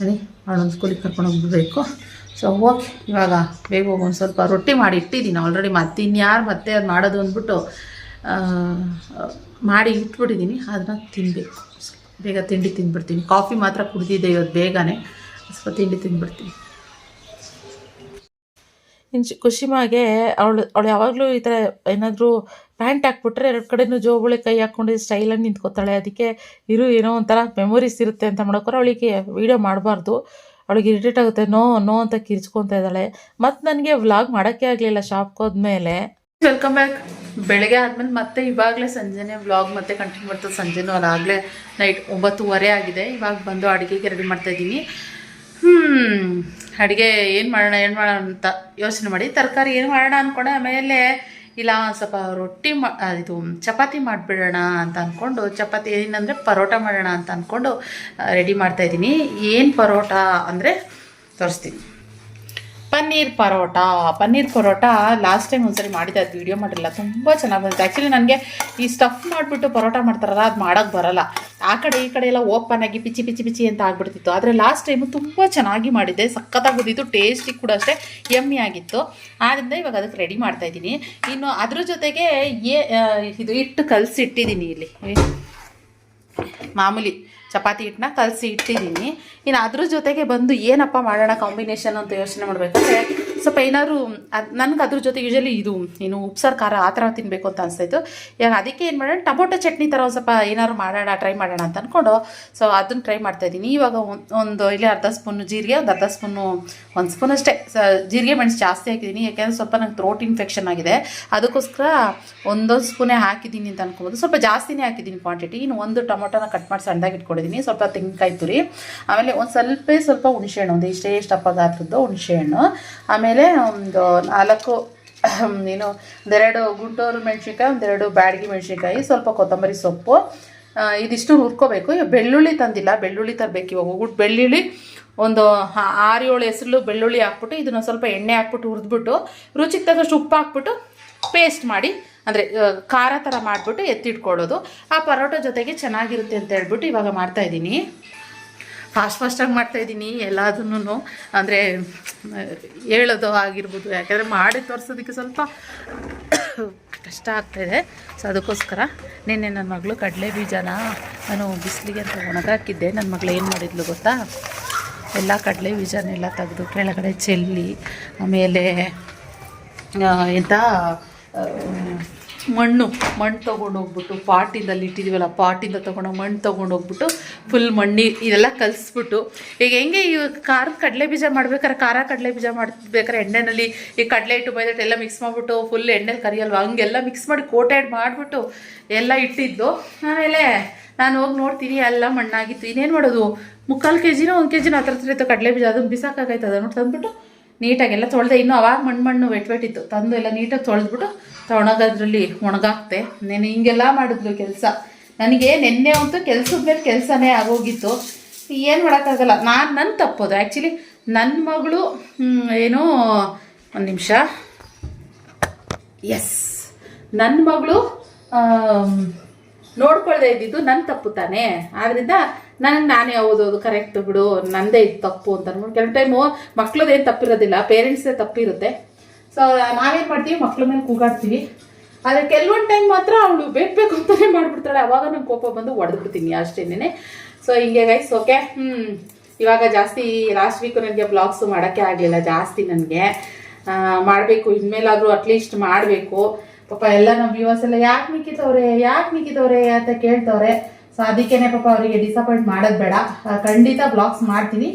ಸರಿ? ಅವಳೊಂದು ಸ್ಕೂಲಿಗೆ ಕರ್ಕೊಂಡು ಹೋಗ್ಬಿಡ್ಬೇಕು ಸೊ ಓಕೆ ಇವಾಗ ಬೇಗ ಹೋಗಿ ಒಂದು ಸ್ವಲ್ಪ ರೊಟ್ಟಿ ಮಾಡಿ ಇಟ್ಟಿದ್ದೀನಿ ಆಲ್ರೆಡಿ ಮತ್ತೆ ಇನ್ಯಾರು ಮತ್ತೆ ಅದು ಮಾಡೋದು ಅಂದ್ಬಿಟ್ಟು ಮಾಡಿ ಇಟ್ಬಿಟ್ಟಿದ್ದೀನಿ ಅದನ್ನ ತಿನ್ನಬೇಕು ಬೇಗ ತಿಂಡಿ ತಿಂದ್ಬಿಡ್ತೀನಿ ಕಾಫಿ ಮಾತ್ರ ಕುಡಿದಿದೆ ಇವತ್ತು ಬೇಗನೆ. ಸ್ವಲ್ಪ ತಿಂಡಿ ತಿಂದ್ಬಿಡ್ತೀನಿ ಇನ್ನು ಕುಶಿಮಾಗೆ ಅವಳು ಅವಳು ಯಾವಾಗಲೂ ಈ ಥರ ಏನಾದರೂ ಪ್ಯಾಂಟ್ ಹಾಕ್ಬಿಟ್ರೆ ಎರಡು ಕಡೆನೂ ಜೋಬಳಿ ಕೈ ಹಾಕ್ಕೊಂಡು ಸ್ಟೈಲಾಗಿ ನಿಂತ್ಕೋತಾಳೆ. ಅದಕ್ಕೆ ಇರು, ಏನೋ ಒಂಥರ ಮೆಮೊರೀಸ್ ಇರುತ್ತೆ ಅಂತ ಮಾಡೋಕ್ಕೋರೆ ಅವಳಿಗೆ ವೀಡಿಯೋ ಮಾಡಬಾರ್ದು. ಅವಳಿಗೆ ಇರಿಟೇಟ್ ಆಗುತ್ತೆ, ನೋ ನೋ ಅಂತ ಕಿರ್ಚ್ಕೊತಾ ಇದ್ದಾಳೆ. ಮತ್ತು ನನಗೆ ವ್ಲಾಗ್ ಮಾಡೋಕ್ಕೆ ಆಗಲಿಲ್ಲ ಶಾಪ್ಗೆ ಹೋದ್ಮೇಲೆ. Welcome back. ಬೆಳಗ್ಗೆ ಆದಮೇಲೆ ಮತ್ತೆ ಇವಾಗಲೇ ಸಂಜೆನೇ ವ್ಲಾಗ್ ಮತ್ತೆ ಕಂಟಿನ್ಯೂ ಮಾಡ್ತದೆ ಸಂಜೆನೂ ಅದಾಗಲೇ ನೈಟ್ ಒಂಬತ್ತುವರೆ ಆಗಿದೆ. ಇವಾಗ ಬಂದು ಅಡುಗೆಗೆ ರೆಡಿ ಮಾಡ್ತಾ ಇದ್ದೀನಿ. ಹ್ಞೂ ಅಡುಗೆ ಏನು ಮಾಡೋಣ ಏನು ಮಾಡೋಣ ಅಂತ ಯೋಚನೆ ಮಾಡಿ, ತರಕಾರಿ ಏನು ಮಾಡೋಣ ಅಂದ್ಕೊಂಡೆ ಆಮೇಲೆ ಇಲ್ಲ ಸ್ವಲ್ಪ ರೊಟ್ಟಿ ಮಾ ಇದು ಚಪಾತಿ ಮಾಡಿಬಿಡೋಣ ಅಂತ ಅಂದ್ಕೊಂಡು ಚಪಾತಿ ಏನಂದರೆ ಪರೋಟ ಮಾಡೋಣ ಅಂತ ಅಂದ್ಕೊಂಡು ರೆಡಿ ಮಾಡ್ತಾಯಿದ್ದೀನಿ ಏನು ಪರೋಟ ಅಂದರೆ ತೋರಿಸ್ತೀನಿ. ಪನ್ನೀರ್ ಪರೋಟ. ಪನ್ನೀರ್ ಪರೋಟ ಲಾಸ್ಟ್ ಟೈಮ್ ಒಂದ್ಸರಿ ಮಾಡಿದ್ದೆ, ಅದು ವೀಡಿಯೋ ಮಾಡಿಲ್ಲ ತುಂಬ ಚೆನ್ನಾಗಿ ಬಂದಿದೆ ಆ್ಯಕ್ಚುಲಿ ನನಗೆ ಈ ಸ್ಟಫ್ ಮಾಡಿಬಿಟ್ಟು ಪರೋಟ ಮಾಡ್ತಾರಲ್ಲ, ಅದು ಮಾಡೋಕ್ಕೆ ಬರಲ್ಲ. ಆ ಕಡೆ ಈ ಕಡೆ ಎಲ್ಲ ಓಪನ್ ಆಗಿ ಪಿಚಿ ಪಿಚಿ ಪಿಚಿ ಅಂತ ಆಗ್ಬಿಡ್ತಿತ್ತು. ಆದರೆ ಲಾಸ್ಟ್ ಟೈಮು ತುಂಬ ಚೆನ್ನಾಗಿ ಮಾಡಿದ್ದೆ. ಸಖತ್ತಾಗಿ ಬಂದಿತ್ತು ಟೇಸ್ಟಿ ಕೂಡ ಅಷ್ಟೇ ಎಮ್ಮಿ ಆಗಿತ್ತು. ಆದ್ದರಿಂದ ಇವಾಗ ಅದಕ್ಕೆ ರೆಡಿ ಮಾಡ್ತಾ ಇದ್ದೀನಿ. ಇನ್ನು ಅದ್ರ ಜೊತೆಗೆ ಏ ಇದು ಹಿಟ್ಟು ಕಲಸಿಟ್ಟಿದ್ದೀನಿ ಇಲ್ಲಿ. ಮಾಮೂಲಿ. ಚಪಾತಿ ಹಿಟ್ಟನ್ನ ಕಲಸಿ ಇಟ್ಟಿದ್ದೀನಿ. ಇನ್ನು ಅದ್ರ ಜೊತೆಗೆ ಬಂದು ಏನಪ್ಪ ಮಾಡೋಣ ಕಾಂಬಿನೇಷನ್ ಅಂತ ಯೋಚನೆ ಮಾಡಬೇಕಂದ್ರೆ ಸ್ವಲ್ಪ ಏನಾದ್ರು, ಅದು ನನಗೆ ಅದ್ರ ಜೊತೆ ಯೂಶಲಿ ಇದು, ಏನು ಉಪ್ಸಾರು ಖಾರ ಆ ಥರ ತಿನ್ನಬೇಕು ಅಂತ ಅನಿಸ್ತಾಯಿತ್ತು. ಇವಾಗ ಅದಕ್ಕೆ ಏನು ಮಾಡೋಣ, ಟೊಮೊಟೊ ಚಟ್ನಿ ಥರ ಒಂದು ಸ್ವಲ್ಪ ಏನಾದ್ರು ಮಾಡೋಣ ಟ್ರೈ ಮಾಡೋಣ ಅಂತ ಅಂದ್ಕೊಂಡು ಸೊ ಅದನ್ನು ಟ್ರೈ ಮಾಡ್ತಾಯಿದ್ದೀನಿ ಇವಾಗ ಒಂದ್- ಇಲ್ಲಿ ಅರ್ಧ ಸ್ಪೂನು ಜೀರಿಗೆ, ಒಂದು ಅರ್ಧ ಸ್ಪೂನು, ಒಂದು ಸ್ಪೂನ್ ಅಷ್ಟೇ ಜೀರಿಗೆ ಮೆಣಸು ಜಾಸ್ತಿ ಹಾಕಿದ್ದೀನಿ. ಯಾಕೆಂದರೆ ಸ್ವಲ್ಪ ನಂಗೆ ಥ್ರೋಟ್ ಇನ್ಫೆಕ್ಷನ್ ಆಗಿದೆ. ಅದಕ್ಕೋಸ್ಕರ ಒಂದೊಂದು ಸ್ಪೂನೇ ಹಾಕಿದ್ದೀನಿ ಅಂತ ಅನ್ಕೊಬೋದು. ಸ್ವಲ್ಪ ಜಾಸ್ತಿನೇ ಹಾಕಿದ್ದೀನಿ ಕ್ವಾಂಟಿಟಿ ಇನ್ನು ಒಂದು ಟೊಮೊಟೊನ ಕಟ್ ಮಾಡಿ ಸಣ್ಣದಾಗಿ ಇಟ್ಕೊಂಡಿದ್ದೀನಿ ಸ್ವಲ್ಪ ತೆಂಗಿನಕಾಯಿ ತುರಿ, ಆಮೇಲೆ ಒಂದು ಸ್ವಲ್ಪ ಸ್ವಲ್ಪ ಹುಣಸೆಹಣ್ಣು, ಒಂದು ಇಷ್ಟೇ ಇಷ್ಟಪ್ಪ ಗಾತ್ರದ್ದು ಹುಣಸೆಹಣ್ಣು. ಆಮೇಲೆ ಒಂದು ನಾಲ್ಕು ಏನು ಒಂದೆರಡು ಗುಂಟೂರು ಮೆಣಸಿನ್ಕಾಯಿ ಒಂದೆರಡು ಬ್ಯಾಡಗಿ ಮೆಣಸಿನ್ಕಾಯಿ, ಸ್ವಲ್ಪ ಕೊತ್ತಂಬರಿ ಸೊಪ್ಪು. ಇದಿಷ್ಟು ಹುರ್ಕೋಬೇಕು. ಬೆಳ್ಳುಳ್ಳಿ ತಂದಿಲ್ಲ. ಬೆಳ್ಳುಳ್ಳಿ ತರಬೇಕು ಇವಾಗ. ಹೋಗ್ಬಿಟ್ಟು ಬೆಳ್ಳುಳ್ಳಿ ಒಂದು ಆರು ಏಳು ಹೆಸರು ಬೆಳ್ಳುಳ್ಳಿ ಹಾಕ್ಬಿಟ್ಟು ಇದನ್ನ ಸ್ವಲ್ಪ ಎಣ್ಣೆ ಹಾಕ್ಬಿಟ್ಟು ಹುರಿದ್ಬಿಟ್ಟು, ರುಚಿಗೆ ತಕ್ಕಷ್ಟು ಉಪ್ಪು ಹಾಕ್ಬಿಟ್ಟು, ಪೇಸ್ಟ್ ಮಾಡಿ ಅಂದರೆ ಖಾರ ಥರ ಮಾಡಿಬಿಟ್ಟು ಎತ್ತಿಟ್ಕೊಳ್ಳೋದು. ಆ ಪರೋಟ ಜೊತೆಗೆ ಚೆನ್ನಾಗಿರುತ್ತೆ ಅಂತ ಹೇಳ್ಬಿಟ್ಟು ಇವಾಗ ಮಾಡ್ತಾಯಿದ್ದೀನಿ ಫಾಸ್ಟ್ ಫಾಸ್ಟಾಗಿ ಮಾಡ್ತಾಯಿದ್ದೀನಿ ಎಲ್ಲದನ್ನು. ಅಂದರೆ, ಹೇಳೋದು ಆಗಿರ್ಬೋದು, ಯಾಕೆಂದರೆ ಮಾಡಿ ತೋರಿಸೋದಕ್ಕೆ ಸ್ವಲ್ಪ ಕಷ್ಟ ಆಗ್ತಾಯಿದೆ ಸೊ ಅದಕ್ಕೋಸ್ಕರ ನಿನ್ನೆ ನನ್ನ ಮಗಳು ಕಡಲೆ ಬೀಜನ ನಾನು ಬಿಸಿಲಿಗೆ ಅಂತ ಒಣಗಾಕಿದ್ದೆ. ನನ್ನ ಮಗಳು ಏನು ಮಾಡಿದ್ಲು ಗೊತ್ತಾ? ಎಲ್ಲ ಕಡಲೆ ಬೀಜನೆಲ್ಲ ತೆಗೆದು, ಕೆಳಗಡೆ ಚೆಲ್ಲಿ, ಆಮೇಲೆ ಎಂಥ ಮಣ್ಣು ಮಣ್ಣು ತೊಗೊಂಡು ಹೋಗ್ಬಿಟ್ಟು ಪಾಟಿಂದಲ್ಲಿ ಇಟ್ಟಿದ್ದೀವಲ್ಲ ಪಾಟಿಂದ ತೊಗೊಂಡು ಮಣ್ಣು ತೊಗೊಂಡು ಹೋಗ್ಬಿಟ್ಟು ಫುಲ್ ಮಣ್ಣಿ ಇದೆಲ್ಲ ಕಲಿಸ್ಬಿಟ್ಟು. ಈಗ ಹೆಂಗೆ ಈ ಖಾರದ ಕಡಲೆ ಬೀಜ ಮಾಡ್ಬೇಕಾದ್ರೆ ಖಾರ ಕಡಲೆ ಬೀಜ ಮಾಡಬೇಕಾದ್ರೆ ಎಣ್ಣೆನಲ್ಲಿ ಈ ಕಡಲೆ ಇಟ್ಟು ಬೈದಟ್ಟು ಎಲ್ಲ ಮಿಕ್ಸ್ ಮಾಡಿಬಿಟ್ಟು ಫುಲ್ ಎಣ್ಣೆಲಿ ಕರಿಯಲ್ವ? ಹಂಗೆಲ್ಲ ಮಿಕ್ಸ್ ಮಾಡಿ ಕೋಟೆಡ್ ಮಾಡಿಬಿಟ್ಟು ಎಲ್ಲ ಇಟ್ಟಿದ್ದು. ಆಮೇಲೆ ನಾನು ಹೋಗಿ ನೋಡ್ತೀನಿ, ಎಲ್ಲ ಮಣ್ಣಾಗಿತ್ತು. ಇನ್ನೇನು ಮಾಡೋದು? ಮುಕ್ಕಾಲು ಕೆ ಜಿನೋ ಒಂದು ಕೆ ಜಿನೋ ಹತ್ರ ಹತ್ರ ಇತ್ತು ಕಡಲೆ ಬೀಜ. ಅದನ್ನು ಬಿಸಾಕಾಗೈತೆ, ಅದನ್ನು ತಂದ್ಬಿಟ್ಟು ನೀಟಾಗೆಲ್ಲ ತೊಳೆದೆ, ಇನ್ನೂ ಅವಾಗ ಮಣ್ಣು ಮಣ್ಣು ವೆಟ್ ವೆಟ್ ಇತ್ತು. ತಂದು ಎಲ್ಲ ನೀಟಾಗಿ ತೊಳೆದ್ಬಿಟ್ಟು ತೊಣಗೋದ್ರಲ್ಲಿ ಒಣಗಾಕ್ತೆ. ನೆನೆ ಹಿಂಗೆಲ್ಲ ಮಾಡಿದ್ಲು ಕೆಲಸ. ನನಗೆ ನಿನ್ನೆ ಅಂತೂ ಕೆಲಸದ ಮೇಲೆ ಕೆಲಸನೇ ಆಗೋಗಿತ್ತು. ಏನು ಮಾಡೋಕ್ಕಾಗಲ್ಲ. ನಾನು ನನ್ನ ತಪ್ಪೋದು. ಆ್ಯಕ್ಚುಲಿ ನನ್ನ ಮಗಳು ಏನು, ಒಂದು ನಿಮಿಷ. ಎಸ್ ನನ್ನ ಮಗಳು ನೋಡ್ಕೊಳ್ದೇ ಇದ್ದಿದ್ದು ನನ್ನ ತಪ್ಪು ತಾನೇ. ಆದ್ರಿಂದ ನನಗೆ ನಾನೇ ಹೌದು ಅದು ಕರೆಕ್ಟ್ ಬಿಡು, ನಂದೇ ಇದು ತಪ್ಪು ಅಂತ ಅನ್ಕೊಂಡು ಕೆಲವು ಟೈಮು ಮಕ್ಳದ್ದೇನು ತಪ್ಪಿರೋದಿಲ್ಲ ಪೇರೆಂಟ್ಸೇ ತಪ್ಪಿರುತ್ತೆ. ಸೊ ನಾವೇನು ಮಾಡ್ತೀವಿ? ಮಕ್ಳ ಮೇಲೆ ಕೂಗಾಡ್ತೀವಿ. ಆದರೆ ಕೆಲವೊಂದು ಟೈಮ್ ಮಾತ್ರ ಅವಳು ಬೇಕು ಬೇಕು ಅಂತಾನೆ ಮಾಡ್ಬಿಡ್ತಾಳೆ. ಅವಾಗ ನಂಗೆ ಕೋಪ ಬಂದು ಹೊಡೆದ್ಬಿಡ್ತೀನಿ ಅಷ್ಟೇನೆ ಸೊ ಹಿಂಗೆ ಗೈಸ್ ಓಕೆ ಹ್ಞೂ ಇವಾಗ ಜಾಸ್ತಿ ಲಾಸ್ಟ್ ವೀಕು ನನಗೆ ಬ್ಲಾಗ್ಸು ಮಾಡೋಕ್ಕೆ ಆಗಲಿಲ್ಲ, ಜಾಸ್ತಿ ನನಗೆ. ಮಾಡಬೇಕು, ಇನ್ಮೇಲಾದರೂ ಅಟ್ಲೀಸ್ಟ್ ಮಾಡಬೇಕು. ಪಾಪ ಎಲ್ಲ ನಮ್ಮ ವ್ಯೂವರ್ಸ್ ಎಲ್ಲ, ಯಾಕೆ ಮಿಕ್ಕಿತವ್ರೆ ಯಾಕೆ ಮಿಕ್ಕಿದವ್ರೆ ಅಂತ ಕೇಳ್ತವ್ರೆ. ಸೊ ಅದಕ್ಕೇನೆ ಪಾಪ ಅವರಿಗೆ ಡಿಸಪಾಯಿಂಟ್ ಮಾಡೋದು ಬೇಡ. ಖಂಡಿತ ಬ್ಲಾಗ್ಸ್ ಮಾಡ್ತೀನಿ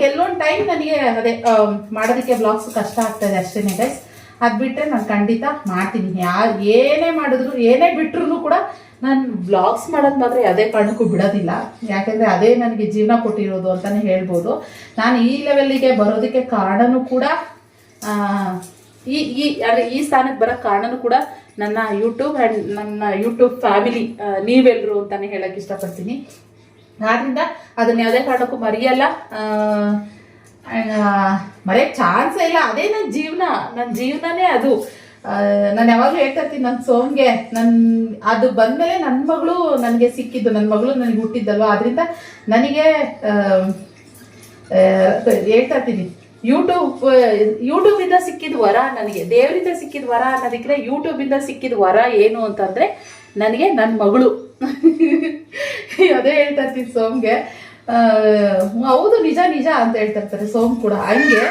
ಕೆಲವೊಂದು ಟೈಮ್ ನನಗೆ ಅದೇ ಮಾಡೋದಕ್ಕೆ ಬ್ಲಾಗ್ಸ್ ಕಷ್ಟ ಆಗ್ತದೆ ಅಷ್ಟೇನೆ ಗೈಸ್ ಅದು ಬಿಟ್ಟರೆ ನಾನು ಖಂಡಿತ ಮಾಡ್ತೀನಿ. ಯಾರು ಏನೇ ಮಾಡಿದ್ರು, ಏನೇ ಬಿಟ್ರು ಕೂಡ ನಾನು ಬ್ಲಾಗ್ಸ್ ಮಾಡೋದು ಮಾತ್ರ ಯಾವುದೇ ಕಾರಣಕ್ಕೂ ಬಿಡೋದಿಲ್ಲ. ಯಾಕೆಂದರೆ ಅದೇ ನನಗೆ ಜೀವನ ಕೊಟ್ಟಿರೋದು ಅಂತಲೇ ಹೇಳ್ಬೋದು. ನಾನು ಈ ಲೆವೆಲ್ಲಿಗೆ ಬರೋದಕ್ಕೆ ಕಾರಣನೂ ಕೂಡ ಈ ಈ, ಅಂದರೆ ಈ ಸ್ಥಾನಕ್ಕೆ ಬರೋ ಕಾರಣನೂ ಕೂಡ ನನ್ನ ಯೂಟ್ಯೂಬ್ ಆ್ಯಂಡ್ ನನ್ನ ಯೂಟ್ಯೂಬ್ ಫ್ಯಾಮಿಲಿ ನೀವೆಲ್ಲರೂ ಅಂತಲೇ ಹೇಳೋಕ್ಕೆ ಇಷ್ಟಪಡ್ತೀನಿ. ಆದ್ದರಿಂದ ಅದನ್ನ ಯಾವುದೇ ಕಾರಣಕ್ಕೂ ಮರೆಯಲ್ಲ. ಮರೆಯೋಕ್ಕೆ ಚಾನ್ಸೇ ಇಲ್ಲ. ಅದೇ ನನ್ನ ಜೀವನ. ನನ್ನ ಜೀವನನೇ ಅದು. ನಾನು ಯಾವಾಗಲೂ ಹೇಳ್ತಾ ಇರ್ತೀನಿ ನನ್ನ ಸೋಮ್ಗೆ ನನ್ನ ಅದು ಬಂದಮೇಲೆ ನನ್ನ ಮಗಳು ನನಗೆ ಸಿಕ್ಕಿದ್ದು ನನ್ನ ಮಗಳು ನನಗೆ ಹುಟ್ಟಿದ್ದಲ್ವ? ಅದರಿಂದ ನನಗೆ ಹೇಳ್ತಾ ಇರ್ತೀನಿ. ಯೂಟ್ಯೂಬ್ ಯೂಟ್ಯೂಬಿಂದ ಸಿಕ್ಕಿದ ವರ ನನಗೆ, ದೇವರಿಂದ ಸಿಕ್ಕಿದ ವರ ಅನ್ನೋದಕ್ಕಿಂತ ಯೂಟ್ಯೂಬಿಂದ ಸಿಕ್ಕಿದ ವರ ಏನು ಅಂತಂದರೆ ನನಗೆ ನನ್ನ ಮಗಳು. ಅದೇ ಹೇಳ್ತಾ ಇರ್ತೀನಿ ಸೋಮ್ಗೆ. ಹೌದು, ನಿಜ ನಿಜ ಅಂತ ಹೇಳ್ತಾ ಇರ್ತಾರೆ ಸೋಮ್ ಕೂಡ, ಹಂಗೆ.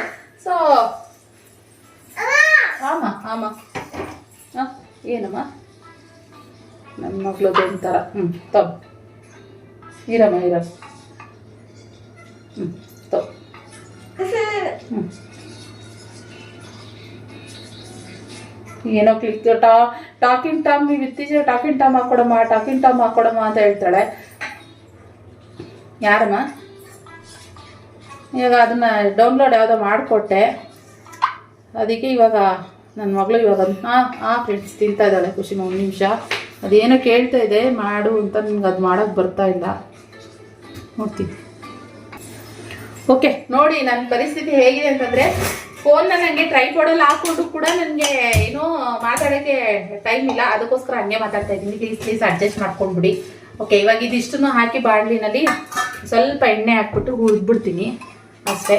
ಸೊ ಆಮ ಆಮ. ಏನಮ್ಮ? ನನ್ನ ಮಗಳು ಒಂಥರ ಹ್ಞೂ ತಪ್ಪು ಇರಮ್ಮ ಇರಮ್ಮ. ಹ್ಞೂ ತಗೋ. ಏನೋ ಕ್ಲಿಕ್ ಟಾ, ಟಾಕಿಂಗ್ ಟಾಮ್ ನೀವು ಇತ್ತೀಚೆಗೆ ಟಾಕಿಂಗ್ ಟಾಮ್ ಹಾಕೊಡಮ್ಮ, ಟಾಕಿಂಗ್ ಟಾಮ್ ಹಾಕೊಡಮ್ಮ ಅಂತ ಹೇಳ್ತಾಳೆ. ಯಾರಮ್ಮ? ಇವಾಗ ಅದನ್ನ ಡೌನ್ಲೋಡ್ ಯಾವುದೋ ಮಾಡಿಕೊಟ್ಟೆ. ಅದಕ್ಕೆ ಇವಾಗ ನನ್ನ ಮಗಳು ಇವಾಗ ಹಾಂ ಹಾಂ ಫ್ರೆಂಡ್ಸ್ ತಿಂತಾ ಇದ್ದಾಳೆ ಖುಷಿ ಒಂದು ನಿಮಿಷ. ಅದೇನೋ ಕೇಳ್ತಾ ಇದೆ, ಮಾಡು ಅಂತ ನಿಮ್ಗೆ ಅದು ಮಾಡೋಕ್ಕೆ ಬರ್ತಾ ಇಲ್ಲ. ನೋಡ್ತೀನಿ. ಓಕೆ ನೋಡಿ ನನ್ನ ಪರಿಸ್ಥಿತಿ ಹೇಗಿದೆ ಅಂತಂದರೆ ಫೋನ್ನ ನನಗೆ ಟ್ರೈಪಾಡಲ್ಲಿ ಹಾಕೊಂಡು ಕೂಡ ನನಗೆ ಏನೋ ಮಾತಾಡೋಕ್ಕೆ ಟೈಮ್ ಇಲ್ಲ. ಅದಕ್ಕೋಸ್ಕರ ಹಂಗೆ ಮಾತಾಡ್ತಾ ಇದ್ದೀನಿ. ಪ್ಲೀಸ್ ಪ್ಲೀಸ್ ಅಡ್ಜಸ್ಟ್ ಮಾಡ್ಕೊಂಡ್ಬಿಡಿ. ಓಕೆ ಇವಾಗ ಇದಿಷ್ಟನ್ನು ಹಾಕಿ ಬಾಣಲಿನಲ್ಲಿ ಸ್ವಲ್ಪ ಎಣ್ಣೆ ಹಾಕ್ಬಿಟ್ಟು ಹುರಿದ್ಬಿಡ್ತೀನಿ. ಅಷ್ಟೇ.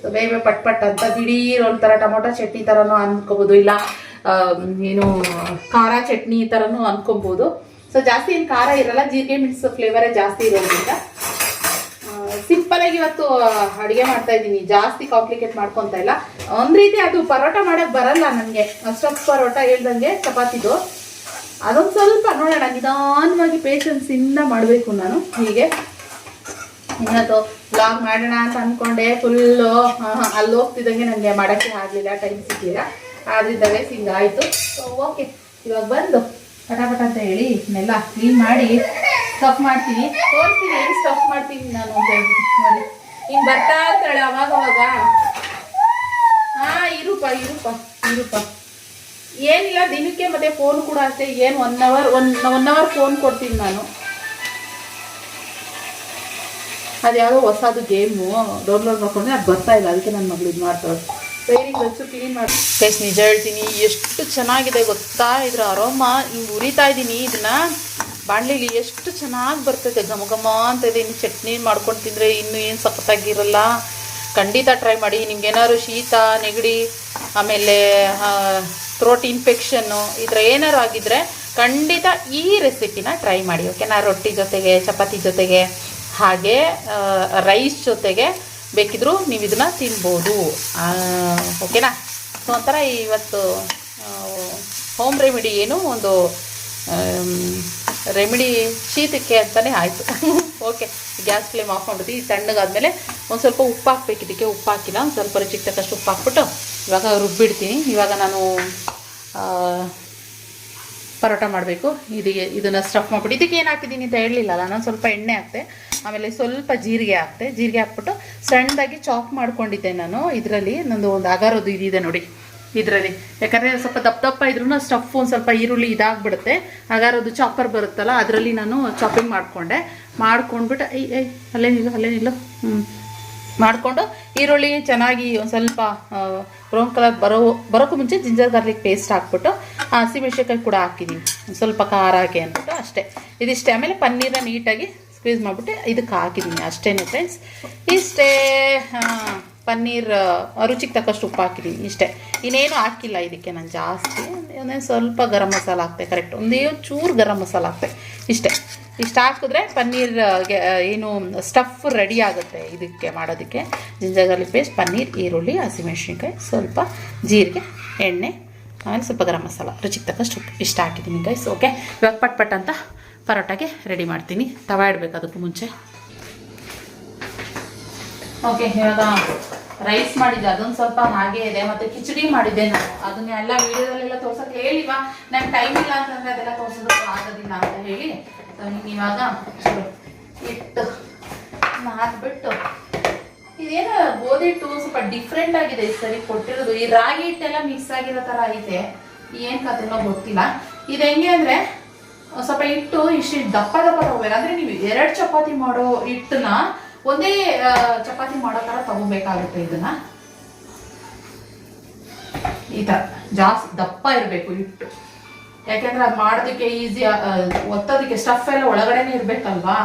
ಸೊ ಬೇಗ ಪಟ್ ಪಟ್ ಅಂತ ದಿಢೀರ್ ಒಂಥರ ಟೊಮೊಟೊ ಚಟ್ನಿ ಥರನೂ ಅನ್ಕೋಬೋದು. ಇಲ್ಲ ಏನು ಖಾರ ಚಟ್ನಿ ಥರನೂ ಅನ್ಕೊಬೋದು. ಸೊ ಜಾಸ್ತಿ ಏನು ಖಾರ ಇರಲ್ಲ. ಜೀರಿಗೆ, ಮಿಕ್ಸ್ ಫ್ಲೇವರೇ ಜಾಸ್ತಿ ಇರೋದ್ರಿಂದ. ಸಿಂಪಲ್ ಆಗಿ ಇವತ್ತು ಅಡುಗೆ ಮಾಡ್ತಾ ಇದ್ದೀನಿ. ಜಾಸ್ತಿ ಕಾಂಪ್ಲಿಕೇಟ್ ಮಾಡ್ಕೊತಾ ಇಲ್ಲ. ಒಂದ್ ರೀತಿ ಅದು ಪರೋಟ ಮಾಡಕ್ ಬರಲ್ಲ ನನಗೆ. ಸ್ಟಫ್ ಪರೋಟ ಹೇಳ್ದಂಗೆ ಚಪಾತಿದು. ಅದೊಂದು ಸ್ವಲ್ಪ ನೋಡೋಣ, ನಿಧಾನವಾಗಿ ಪೇಷನ್ಸ್ ಇಂದ ಮಾಡಬೇಕು ನಾನು. ಹೀಗೆ. ಇನ್ನದು ಬ್ಲಾಗ್ ಮಾಡೋಣ ಅಂತ ಅನ್ಕೊಂಡೆ. ಫುಲ್ಲು ಅಲ್ಲಿ ಹೋಗ್ತಿದ್ದಂಗೆ ನನಗೆ ಮಾಡೋಕ್ಕೆ ಆಗಲಿಲ್ಲ ಟೈಮ್ ಸಿಕ್ಕಿಲ್ಲ ಆದ್ರಿಂದ ಹಿಂಗಾಯಿತು ಸೊ ಓಕೆ ಇವಾಗ ಬಂದು. ಪಟಾಪಟ ಅಂತ ಹೇಳಿ ಇದನ್ನೆಲ್ಲ ಕ್ಲೀನ್ ಮಾಡಿ ಸ್ಟಫ್ ಮಾಡ್ತೀನಿ. ತೋರಿಸ್ತೀನಿ, ಹೇಳಿ ಸ್ಟಫ್ ಮಾಡ್ತೀನಿ ನಾನು ಅಂತ ಹೇಳಿ. ನೋಡಿ. ಹಿಂಗೆ ಬರ್ತಾ ಇರ್ತಾಳೆ ಅವಾಗ ಅವಾಗ. ಹಾಂ, ಇರುಪ ಇರುಪ ಇರುಪ. ಏನಿಲ್ಲ, ದಿನಕ್ಕೆ ಮತ್ತೆ ಫೋನ್ ಕೂಡ ಅಷ್ಟೇ. ಏನು one hour one one hour phone ಕೊಡ್ತೀನಿ ನಾನು. ಅದ್ಯಾವುದೋ ಹೊಸದು ಗೇಮು ಡೌನ್ಲೋಡ್ ಮಾಡ್ಕೊಂಡ್ರೆ ಅದು ಬರ್ತಾ ಇಲ್ಲ. ಅದಕ್ಕೆ ನನ್ನ ಮಗಳು ಇದು ಮಾಡ್ತಾಳೆ ಸೈರಿಂಗ್ ಹಚ್ಚು, ಕ್ಲೀನ್ ಮಾಡಿ. ನಿಜ ಹೇಳ್ತೀನಿ, ಎಷ್ಟು ಚೆನ್ನಾಗಿದೆ ಗೊತ್ತಾ? ಇದ್ರ ಅರೋಮ ಹಿಂಗೆ ಉರಿತಾ ಇದ್ದೀನಿ. ಇದನ್ನ ಬಾಣಲಿಲಿ ಎಷ್ಟು ಚೆನ್ನಾಗಿ ಬರ್ತದೆ ಘಮ ಘಮ ಅಂತ ಇದೆ. ಇನ್ನು ಚಟ್ನಿ ಮಾಡ್ಕೊಂಡು ತಿಂದರೆ ಇನ್ನೂ ಏನು ಸಖತ್ತಾಗಿರಲ್ಲ. ಖಂಡಿತ ಟ್ರೈ ಮಾಡಿ. ನಿಮ್ಗೇನಾದ್ರು ಶೀತ, ನೆಗಡಿ, ಆಮೇಲೆ ಥ್ರೋಟ್ ಇನ್ಫೆಕ್ಷನ್ನು ಈ ಥರ ಏನಾರು ಆಗಿದ್ರೆ ಖಂಡಿತ ಈ ರೆಸಿಪಿನ ಟ್ರೈ ಮಾಡಿ, ಓಕೆನಾ? ರೊಟ್ಟಿ ಜೊತೆಗೆ, ಚಪಾತಿ ಜೊತೆಗೆ, ಹಾಗೆ ರೈಸ್ ಜೊತೆಗೆ ಬೇಕಿದ್ರೂ ನೀವು ಇದನ್ನ ತಿನ್ಬೋದು. ಓಕೆನಾ? ಸೊ, ಒಂಥರ ಇವತ್ತು ಹೋಮ್ ರೆಮಿಡಿ ಏನು ಒಂದು ರೆಮಿಡಿ ಶೀತಕ್ಕೆ ಅಂತಲೇ ಆಯಿತು. ಓಕೆ, ಗ್ಯಾಸ್ ಫ್ಲೇಮ್ ಆಫ್ ಮಾಡ್ಬಿಟ್ಟು ಈ ತಣ್ಣಗಾದ್ಮೇಲೆ ಒಂದು ಸ್ವಲ್ಪ ಉಪ್ಪು ಹಾಕ್ಬೇಕು. ಇದಕ್ಕೆ ಉಪ್ಪು ಹಾಕಿಲ್ಲ. ಒಂದು ಸ್ವಲ್ಪ ರುಚಿಗೆ ತಕ್ಕಷ್ಟು ಉಪ್ಪು ಹಾಕ್ಬಿಟ್ಟು ಇವಾಗ ರುಬ್ಬಿಡ್ತೀನಿ. ಇವಾಗ ನಾನು ಪರೋಟ ಮಾಡಬೇಕು. ಇದಕ್ಕೆ ಇದನ್ನು ಸ್ಟಫ್ ಮಾಡಿಬಿಟ್ಟು. ಇದಕ್ಕೆ ಏನು ಹಾಕಿದ್ದೀನಿ ಅಂತ ಹೇಳಲಿಲ್ಲ ನಾನು ಸ್ವಲ್ಪ ಎಣ್ಣೆ ಹಾಕ್ತೆ. ಆಮೇಲೆ ಸ್ವಲ್ಪ ಜೀರಿಗೆ ಹಾಕ್ತೆ. ಜೀರಿಗೆ ಹಾಕ್ಬಿಟ್ಟು ಸಣ್ಣದಾಗಿ ಚಾಪ್ ಮಾಡ್ಕೊಂಡಿದ್ದೆ ನಾನು. ಇದರಲ್ಲಿ ನಂದು ಒಂದು ಅಗಾರದ್ದು ಇದಿದೆ ನೋಡಿ. ಇದರಲ್ಲಿ. ಯಾಕಂದರೆ ಸ್ವಲ್ಪ ದಪ್ಪ ದಪ್ಪ ಇದ್ರೂ ಸ್ಟಫ್ ಒಂದು ಸ್ವಲ್ಪ ಈರುಳ್ಳಿ ಇದಾಗ್ಬಿಡುತ್ತೆ. ಅಗಾರದ್ದು ಚಾಪರ್ ಬರುತ್ತಲ್ಲ, ಅದರಲ್ಲಿ ನಾನು ಚಾಪಿಂಗ್ ಮಾಡಿಕೊಂಡೆ. ಮಾಡ್ಕೊಂಡ್ಬಿಟ್ಟು ಐ ಐ ಅಲ್ಲೇನಿಲ್ಲ ಅಲ್ಲೇನಿಲ್ಲ ಅಲ್ಲೇ ನಿಲ್ಲು. ಹ್ಞೂ ಮಾಡಿಕೊಂಡು ಈರುಳ್ಳಿ ಚೆನ್ನಾಗಿ ಒಂದು ಸ್ವಲ್ಪ ಬ್ರೌನ್ ಕಲರ್ ಬರೋ, ಬರೋಕ್ಕೂ ಮುಂಚೆ ಜಿಂಜರ್ ಗಾರ್ಲಿಕ್ ಪೇಸ್ಟ್ ಹಾಕ್ಬಿಟ್ಟು ಹಸಿಮೆಣ್ಸಿನ್ಕಾಯಿ ಕೂಡ ಹಾಕಿದ್ದೀನಿ ಸ್ವಲ್ಪ ಖಾರ ಹಾಕಿ ಅಂದ್ಬಿಟ್ಟು ಅಷ್ಟೇ. ಇದಿಷ್ಟೇ. ಆಮೇಲೆ ಪನ್ನೀರನ್ನ ನೀಟಾಗಿ ಸ್ಕ್ವೀಸ್ ಮಾಡಿಬಿಟ್ಟು ಇದಕ್ಕೆ ಹಾಕಿದ್ದೀನಿ ಅಷ್ಟೇ ಫ್ರೆಂಡ್ಸ್ ಇಷ್ಟೇ ಪನ್ನೀರ್ ರುಚಿಗೆ ತಕ್ಕಷ್ಟು ಉಪ್ಪು ಹಾಕಿದ್ದೀನಿ ಇಷ್ಟೇ. ಇನ್ನೇನು ಹಾಕಿಲ್ಲ ಇದಕ್ಕೆ ನಾನು ಜಾಸ್ತಿ. ಒಂದೇ ಸ್ವಲ್ಪ ಗರಂ ಮಸಾಲ ಹಾಕ್ತೆ ಕರೆಕ್ಟ್ ಒಂದೇ ಚೂರು ಗರಂ ಮಸಾಲ ಹಾಕ್ತೆ ಇಷ್ಟೇ. ಇಷ್ಟು ಹಾಕಿದ್ರೆ ಪನ್ನೀರ್ ಆ, ಗೆ- ಆ, ಏನು ಸ್ಟಫ್ ರೆಡಿ ಆಗುತ್ತೆ ಇದಕ್ಕೆ ಮಾಡೋದಕ್ಕೆ. ಜಿಂಜರ್ ಗಾರ್ಲಿಕ್ ಪೇಸ್ಟ್ ಪನ್ನೀರ್ ಈರುಳ್ಳಿ ಹಸಿಮೆಣ್ಸಿನ್ಕಾಯಿ ಸ್ವಲ್ಪ ಜೀರಿಗೆ ಎಣ್ಣೆ ಆಮೇಲೆ ಸ್ವಲ್ಪ ಗರಂ ಮಸಾಲ. ರುಚಿಗೆ ತಕ್ಕಷ್ಟು ಇಷ್ಟ ಹಾಕಿದ್ದೀನಿ ಗೈಸ್ ಓಕೆ ಇವಾಗ ಪಟ್ ಪಟ್ ಅಂತ ಪರೋಟಾಗೆ ರೆಡಿ ಮಾಡ್ತೀನಿ. ತವ ಇಡಬೇಕು ಅದಕ್ಕೂ ಮುಂಚೆ. ಓಕೆ ಇವಾಗ ರೈಸ್ ಮಾಡಿದ್ದೆ. ಅದೊಂದು ಸ್ವಲ್ಪ ಹಾಗೆ ಇದೆ. ಮತ್ತೆ ಕಿಚಡಿ ಮಾಡಿದ್ದೆ ನಾನು. ಅದನ್ನ ಎಲ್ಲ ವೀಡಿಯೋದಲ್ಲೆಲ್ಲ ತೋರ್ಸಕ್ ಹೇಳಿವಾ ನಂಗೆ ಟೈಮ್ ಇಲ್ಲ ಅಂತಂದ್ರೆ ಅದೆಲ್ಲ ತೋರ್ಸೋದಕ್ಕೆ ಆಗೋದಿಲ್ಲ ಅಂತ ಹೇಳಿ. ಇವಾಗ ಇಟ್ಟು ಹಾಕ್ಬಿಟ್ಟು ಇದೇನು ಗೋಧಿ ಹಿಟ್ಟು ಸ್ವಲ್ಪ ಡಿಫ್ರೆಂಟ್ ಆಗಿದೆ ಈ ಸರಿ ಕೊಟ್ಟಿರೋದು. ಈ ರಾಗಿ ಹಿಟ್ಟೆಲ್ಲ ಮಿಕ್ಸ್ ಆಗಿರೋ ಥರ ಐತೆ ಏನು ಕಥೆನೋ ಗೊತ್ತಿಲ್ಲ. ಇದು ಹೆಂಗೆ ಅಂದರೆ ಸ್ವಲ್ಪ ಹಿಟ್ಟು, ಇಷ್ಟು ದಪ್ಪ ದಪ್ಪ ತಗೋಬೇಕು. ಅಂದ್ರೆ ನೀವು ಎರಡು ಚಪಾತಿ ಮಾಡೋ ಹಿಟ್ಟನ್ನ ಒಂದೇ ಚಪಾತಿ ಮಾಡೋ ಥರ ತಗೋಬೇಕಾಗುತ್ತೆ ಇದನ್ನ. ಈ ಥರ ಜಾಸ್ತಿ ದಪ್ಪ ಇರಬೇಕು ಹಿಟ್ಟು. ಯಾಕೆಂದ್ರೆ ಅದು ಮಾಡೋದಕ್ಕೆ ಈಸಿ ಒತ್ತೋದಕ್ಕೆ ಸ್ಟಫ್ ಎಲ್ಲ ಒಳಗಡೆನೆ ಇರಬೇಕಲ್ವಾ?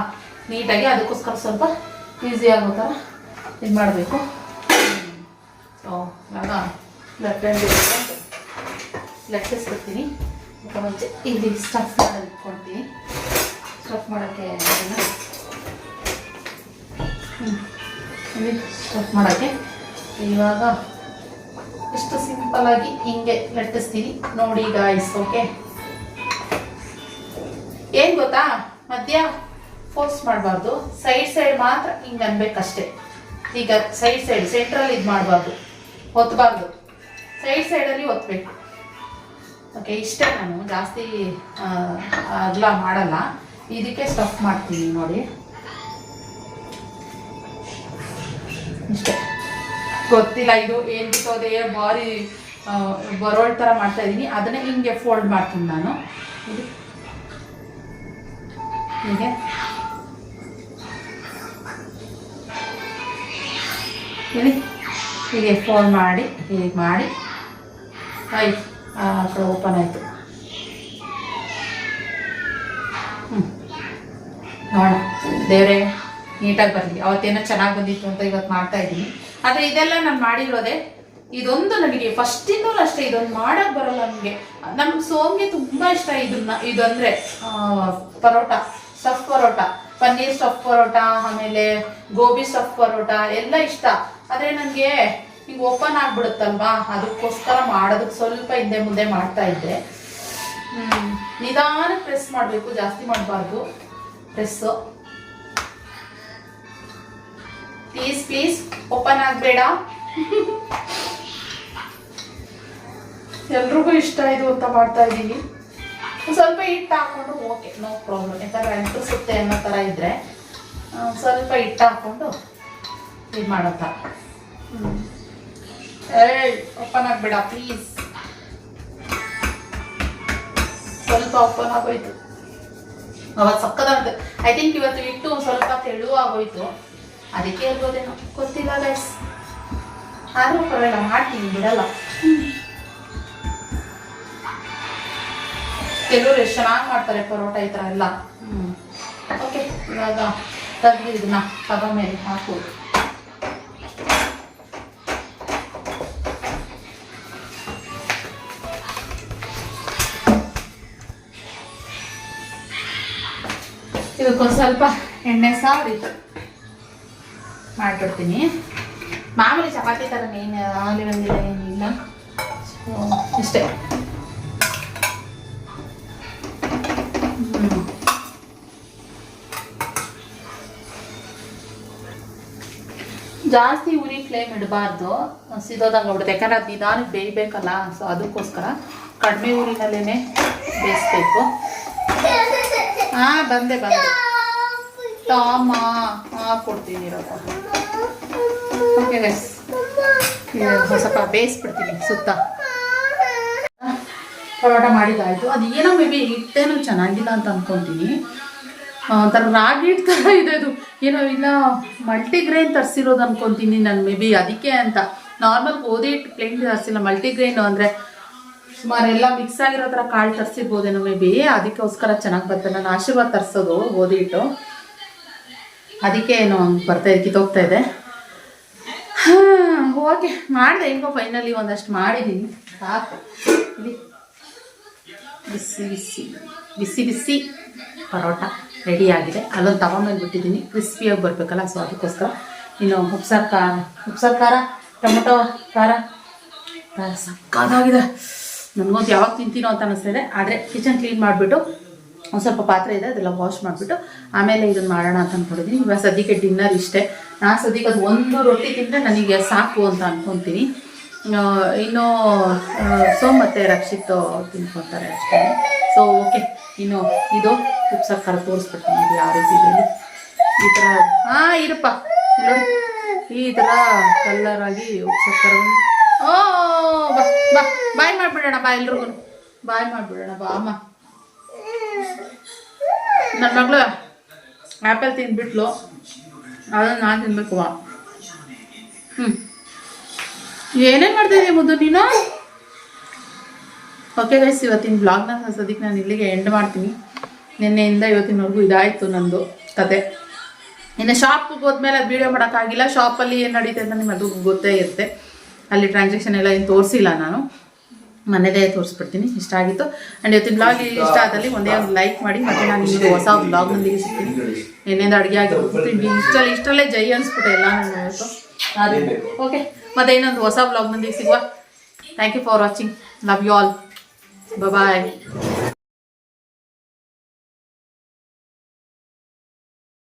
ನೀಟಾಗಿ ಅದಕ್ಕೋಸ್ಕರ ಸ್ವಲ್ಪ ಈಸಿ ಆಗೋ ಥರ ಇದು ಮಾಡಬೇಕು. ಸೊ ಮುಂಚೆ. ಇಲ್ಲಿ ಸ್ಟಫ್ ಮಾಡೋದು ಇಟ್ಕೊಳ್ತೀನಿ ಸ್ಟಫ್ ಮಾಡೋಕ್ಕೆ ಹ್ಞೂ ಸ್ಟಫ್ ಮಾಡೋಕ್ಕೆ. ಇವಾಗ ಇಷ್ಟು ಸಿಂಪಲ್ಲಾಗಿ ಹಿಂಗೆ ಲಟ್ಟಿಸ್ತೀನಿ. ನೋಡಿ ಗಾಯ್ಸ್ ಓಕೆ ಏನು ಗೊತ್ತಾ? ಮಧ್ಯ ಫೋರ್ಸ್ ಮಾಡಬಾರ್ದು. ಸೈಡ್ ಸೈಡ್ ಮಾತ್ರ ಹಿಂಗೆ ಅನ್ಬೇಕಷ್ಟೇ. ಈಗ ಸೈಡ್ ಸೈಡ್ ಸೆಂಟ್ರಲ್ಲಿ ಇದು ಮಾಡಬಾರ್ದು. ಒತ್ತಬಾರ್ದು ಸೈಡ್ ಸೈಡಲ್ಲಿ ಒತ್ತಬೇಕು ಓಕೆ ಇಷ್ಟೇ ನಾನು ಜಾಸ್ತಿ ಅಗಲ ಮಾಡಲ್ಲ. ಇದಕ್ಕೆ ಸ್ಟಫ್ ಮಾಡ್ತೀನಿ ನೋಡಿ. ಇಷ್ಟೇ. ಗೊತ್ತಿಲ್ಲ ಇದು ಏನು ಬಿಟ್ಟೋದೆ ಭಾರಿ ಆ, ಬರೋಳ್ ಥರ ಮಾಡ್ತಾ ಇದ್ದೀನಿ ಅದನ್ನೇ ಹಿಂಗೆ ಫೋಲ್ಡ್ ಮಾಡ್ತೀನಿ ನಾನು. ಇದು. ಹೀಗೆ. ಹೇಳಿ. ಹೀಗೆ ಫೋನ್ ಮಾಡಿ ಹೀಗೆ ಮಾಡಿ. ಆಯ್ತು. ಆ ಕಡೆ ಓಪನ್ ಆಯಿತು. ಹ್ಞೂ ನೋಡೋಣ. ದೇವರೇ, ನೀಟಾಗಿ ಬರಲಿ. ಅವತ್ತೇನೋ ಚೆನ್ನಾಗಿ ಬಂದಿತ್ತು ಅಂತ ಇವತ್ತು ಮಾಡ್ತಾ ಇದ್ದೀನಿ. ಆದರೆ ಇದೆಲ್ಲ ನಾನು ಮಾಡಿರೋದೆ, ಇದೊಂದು ನನಗೆ ಫಸ್ಟಿಂದಲೂ ಅಷ್ಟೇ, ಇದೊಂದು ಮಾಡಕ್ ಬರಲ್ಲ ನನಗೆ. ನಮ್ಮ ಸೋಮ್ಗೆ ತುಂಬಾ ಇಷ್ಟ ಇದನ್ನ, ಇದಂದ್ರೆ ಪರೋಟ ಸಫ್ ಪರೋಟ. ಪನ್ನೀರ್ ಸೊಪ್ಪು ಪರೋಟ, ಆಮೇಲೆ ಗೋಬಿ ಸೊಪ್ಪು ಪರೋಟ, ಎಲ್ಲ ಇಷ್ಟ. ಆದರೆ ನನಗೆ ಹಿಂಗೆ ಓಪನ್ ಆಗ್ಬಿಡುತ್ತಲ್ವಾ? ಅದಕ್ಕೋಸ್ಕರ ಮಾಡೋದಕ್ಕೆ ಸ್ವಲ್ಪ ಹಿಂದೆ ಮುಂದೆ ಮಾಡ್ತಾ ಇದ್ದೆ ನಿಧಾನ ಪ್ರೆಸ್ ಮಾಡಬೇಕು, ಜಾಸ್ತಿ ಮಾಡಬಾರ್ದು. ಪ್ರೆಸ್ಸು ಪ್ಲೀಸ್ ಪ್ಲೀಸ್ ಓಪನ್ ಆಗಬೇಡ. ಎಲ್ರಿಗೂ ಇಷ್ಟ ಇದು ಅಂತ ಮಾಡ್ತಾ ಇದ್ದೀನಿ. ಸ್ವಲ್ಪ ಹಿಟ್ಟು ಹಾಕ್ಕೊಂಡು ಓಕೆ ನೋ ಪ್ರಾಬ್ಲಮ್ ಯಾಕಂದ್ರೆ ಅಂಟಿಸುತ್ತೆ ಅನ್ನೋ ಥರ ಇದ್ರೆ ಸ್ವಲ್ಪ ಹಿಟ್ಟು ಹಾಕ್ಕೊಂಡು ಇದು ಮಾಡೋ ಹ್ಮ್. ಏಯ್ ಓಪನ್ ಆಗ್ಬೇಡ ಪ್ಲೀಸ್ ಸ್ವಲ್ಪ ಓಪನ್ ಆಗೋಯ್ತು. ಅವಾಗ ಸಕ್ಕದಾಗುತ್ತೆ ಐ ಥಿಂಕ್ ಇವತ್ತು ಇಟ್ಟು ಸ್ವಲ್ಪ ತೆಳು ಆಗೋಯ್ತು ಅದಕ್ಕೆ ಇರ್ಬೋದೇನೋ. ಗೊತ್ತಿಲ್ಲ ಗೈಸ್ ಆದ್ರೂ ಪರವಾಗಿಲ್ಲ, ಮಾಡ್ತೀನಿ, ಬಿಡಲ್ಲ. ಕೆಲವರು ಎಷ್ಟು ಚೆನ್ನಾಗಿ ಮಾಡ್ತಾರೆ ಪರೋಟ ಈ ಥರ ಎಲ್ಲ. ಹ್ಞೂ ಓಕೆ ಇವಾಗ ತೆಗ್ದು ಇದನ್ನ ತಗೊಂಡ್ಮೇಲೆ ಹಾಕೋದು ಇದಕ್ಕೊಂದು ಸ್ವಲ್ಪ ಎಣ್ಣೆ ಸಾರಿ ಮಾಡಿಬಿಡ್ತೀನಿ ಮಾಮೂಲಿ ಚಪಾತಿ ಥರ ಏನು ಆಗಿರೋದಿಲ್ಲ ಏನಿಲ್ಲ ಸೊ, ಇಷ್ಟೇ ಜಾಸ್ತಿ ಉರಿ ಫ್ಲೇಮ್ ಇಡಬಾರ್ದು. ಸಿದೋದಂಗೆ ಬಿಡುತ್ತೆ ಯಾಕಂದ್ರೆ ಅದು ನಿಧಾನಕ್ಕೆ ಬೇಯಬೇಕಲ್ಲ ಸೊ ಅದಕ್ಕೋಸ್ಕರ ಕಡಿಮೆ ಊರಿನಲ್ಲೇ ಬೇಯಿಸ್ಬೇಕು. ಹಾ, ಬಂದೆ ಬಂದೆ. ಟಾಮ ಹಾ ಕೊಡ್ತೀನಿ ಇರೋದು ಓಕೆ ಗೈಸ್ ಸ್ವಲ್ಪ ಬೇಯಿಸ್ಬಿಡ್ತೀನಿ, ಸುತ್ತ. ಪರೋಟ ಮಾಡಿದಾಯ್ತು ಅದು ಏನೋ ಮೇ ಬಿ ಹಿಟ್ಟೇನು ಚೆನ್ನಾಗಿಲ್ಲ ಅಂತ ಅನ್ಕೊಂತೀನಿ. ಒಂಥರ ರಾಗಿ ಹಿಟ್ಟು ಥರ ಇದೆ ಅದು. ಏನೋ ಇಲ್ಲ ಮಲ್ಟಿಗ್ರೇನ್ ತರಿಸಿರೋದು ಅನ್ಕೊಂತೀನಿ ನಾನು ಮೇ ಬಿ, ಅದಕ್ಕೆ ಅಂತ. ನಾರ್ಮಲ್ ಗೋಧಿ ಹಿಟ್ಟು ಪ್ಲೇನ್ ತರಿಸಿಲ್ಲ ಮಲ್ಟಿಗ್ರೈನು ಅಂದರೆ ಸುಮಾರು ಎಲ್ಲ ಮಿಕ್ಸ್ ಆಗಿರೋ ಥರ ಕಾಳು ತರಿಸಿರ್ಬೋದೇನೋ ಮೇ ಬಿ. ಅದಕ್ಕೋಸ್ಕರ ಚೆನ್ನಾಗಿ ಬರ್ತದೆ. ನಾನು ಆಶೀರ್ವಾದ ತರಿಸೋದು ಗೋಧಿ ಹಿಟ್ಟು ಅದಕ್ಕೆ ಏನೋ ಬರ್ತಾ ಕಿತ್ತೋಗ್ತಾ ಇದೆ. ಹಾಂ, ಓಕೆ. ಮಾಡಿದೆ ಹೆಂಗೋ ಫೈನಲಿ ಒಂದಷ್ಟು ಮಾಡಿದ್ದೀನಿ ಸಾಕು. ಬಿಸಿ ಬಿಸಿ. ಬಿಸಿ ಬಿಸಿ ಪರೋಟ ರೆಡಿ ಆಗಿದೆ. ಅಲ್ಲೊಂದು ಮೇಲೆ ಬಿಟ್ಟಿದ್ದೀನಿ ಕ್ರಿಸ್ಪಿಯಾಗಿ ಬರಬೇಕಲ್ಲ ಸೊ ಅದಕ್ಕೋಸ್ಕರ ಇನ್ನು ಉಪ್ಸಾರು ಖಾರ ಉಪ್ಸಾರು ಖಾರ, ಟೊಮೊಟೊ ಖಾರ. ಸಕ್ಕತ್ತಾಗಿದೆ ನನಗಂತೂ ಯಾವಾಗ ತಿಂತೀನೋ ಅಂತ ಅನಿಸ್ತಿದೆ. ಆದರೆ ಕಿಚನ್ ಕ್ಲೀನ್ ಮಾಡಿಬಿಟ್ಟು ಒಂದು ಸ್ವಲ್ಪ ಪಾತ್ರೆ ಇದೆ ಅದೆಲ್ಲ ವಾಶ್ ಮಾಡಿಬಿಟ್ಟು ಆಮೇಲೆ ಇದನ್ನು ಮಾಡೋಣ ಅಂತ ಅಂದ್ಕೊಂಡಿದ್ದೀನಿ ಇವಾಗ ಸದ್ಯಕ್ಕೆ ಡಿನ್ನರ್ ಇಷ್ಟೇ. ನಾನು ಸದ್ಯಕ್ಕೆ ಅದು ಒಂದು ರೊಟ್ಟಿ ತಿಂದರೆ ನನಗೆ ಸಾಕು ಅಂತ ಅಂದ್ಕೊತೀನಿ ಇನ್ನು ಸೊ ಮತ್ತು ರಕ್ಷಿತ್ ತಿನ್ಕೊತಾರೆ ಅಷ್ಟೇ. ಸೊ ಓಕೆ ಇನ್ನು ಇದು ಉಪ್ಪು ಸರ್ಕಾರ ತೋರಿಸ್ಬಿಡ್ತೀನಿ ಇದು ಯಾವ ರೀತಿ ಇದೆ ಈ ಥರ ಹಾಂ ಇರಪ್ಪ. ಈ ಥರ ಕಲ್ಲರಾಗಿ ಬಂದು- ಓ, ಬಾ ಬಾ. ಬಾಯ್ ಮಾಡಿಬಿಡೋಣ ಬಾ ಎಲ್ರಿಗೂ. ಬಾಯ್ ಮಾಡಿಬಿಡೋಣ ಬಾ, ಅಮ್ಮ. ನನ್ನ ಮಗಳು ಆ್ಯಪಲ್ ತಿಂದ್ಬಿಟ್ಲು. ಅದನ್ನು ನಾನು ತಿನ್ಬೇಕು ಬಾ. ಹ್ಞೂ ಏನೇನು ಮಾಡ್ತಾಯಿದ್ದೀಯ ಮುದ್ದು ನೀನು? ಓಕೆ ಗೈಸ್ ಇವತ್ತಿನ ಬ್ಲಾಗ್ನ ಸದ್ಯಕ್ಕೆ ನಾನು ಇಲ್ಲಿಗೆ ಎಂಡ್ ಮಾಡ್ತೀನಿ. ನಿನ್ನೆಯಿಂದ ಇವತ್ತಿನವರೆಗೂ ಇದಾಯಿತು ನಂದು ಕತೆ. ಇನ್ನು ಶಾಪ್ಗೆ ಹೋದ್ಮೇಲೆ ಅದು ವೀಡಿಯೋ ಮಾಡೋಕ್ಕಾಗಿಲ್ಲ. ಶಾಪಲ್ಲಿ ಏನು ನಡೀತದೆ ಅಂತ ನಿಮಗೆ ಅದು ಗೊತ್ತೇ ಇರುತ್ತೆ. ಅಲ್ಲಿ ಟ್ರಾನ್ಸಾಕ್ಷನ್ ಎಲ್ಲ ಏನು ತೋರಿಸಿಲ್ಲ ನಾನು. ಮನೆಯಲ್ಲೇ ತೋರಿಸ್ಬಿಡ್ತೀನಿ, ಇಷ್ಟ ಆಗಿತ್ತು. ಆ್ಯಂಡ್ ಇವತ್ತಿನ ಬ್ಲಾಗ್ ಇಷ್ಟ ಆದಲ್ಲಿ ಒಂದೇ ಒಂದು ಲೈಕ್ ಮಾಡಿ, ಮತ್ತೆ ನಾನು ನಿಮಗೆ ಹೊಸ ಬ್ಲಾಗ್ನೊಂದಿಗೆ ಸಿಗ್ತೀನಿ. ಏನೇನು ಅಡುಗೆ ಆಗಿರ್ಬೋದು ಇಷ್ಟಲ್ಲೇ ಇಷ್ಟರಲ್ಲೇ ಜೈ ಅನ್ಸ್ಬಿಟ್ಟೆ ಎಲ್ಲ ನಾನು ಇವತ್ತು ಓಕೆ. ಮತ್ತೆ ಇನ್ನೊಂದು ಹೊಸ ಬ್ಲಾಗ್ನೊಂದಿಗೆ ಸಿಗುವ. Thank you for watching love you all bye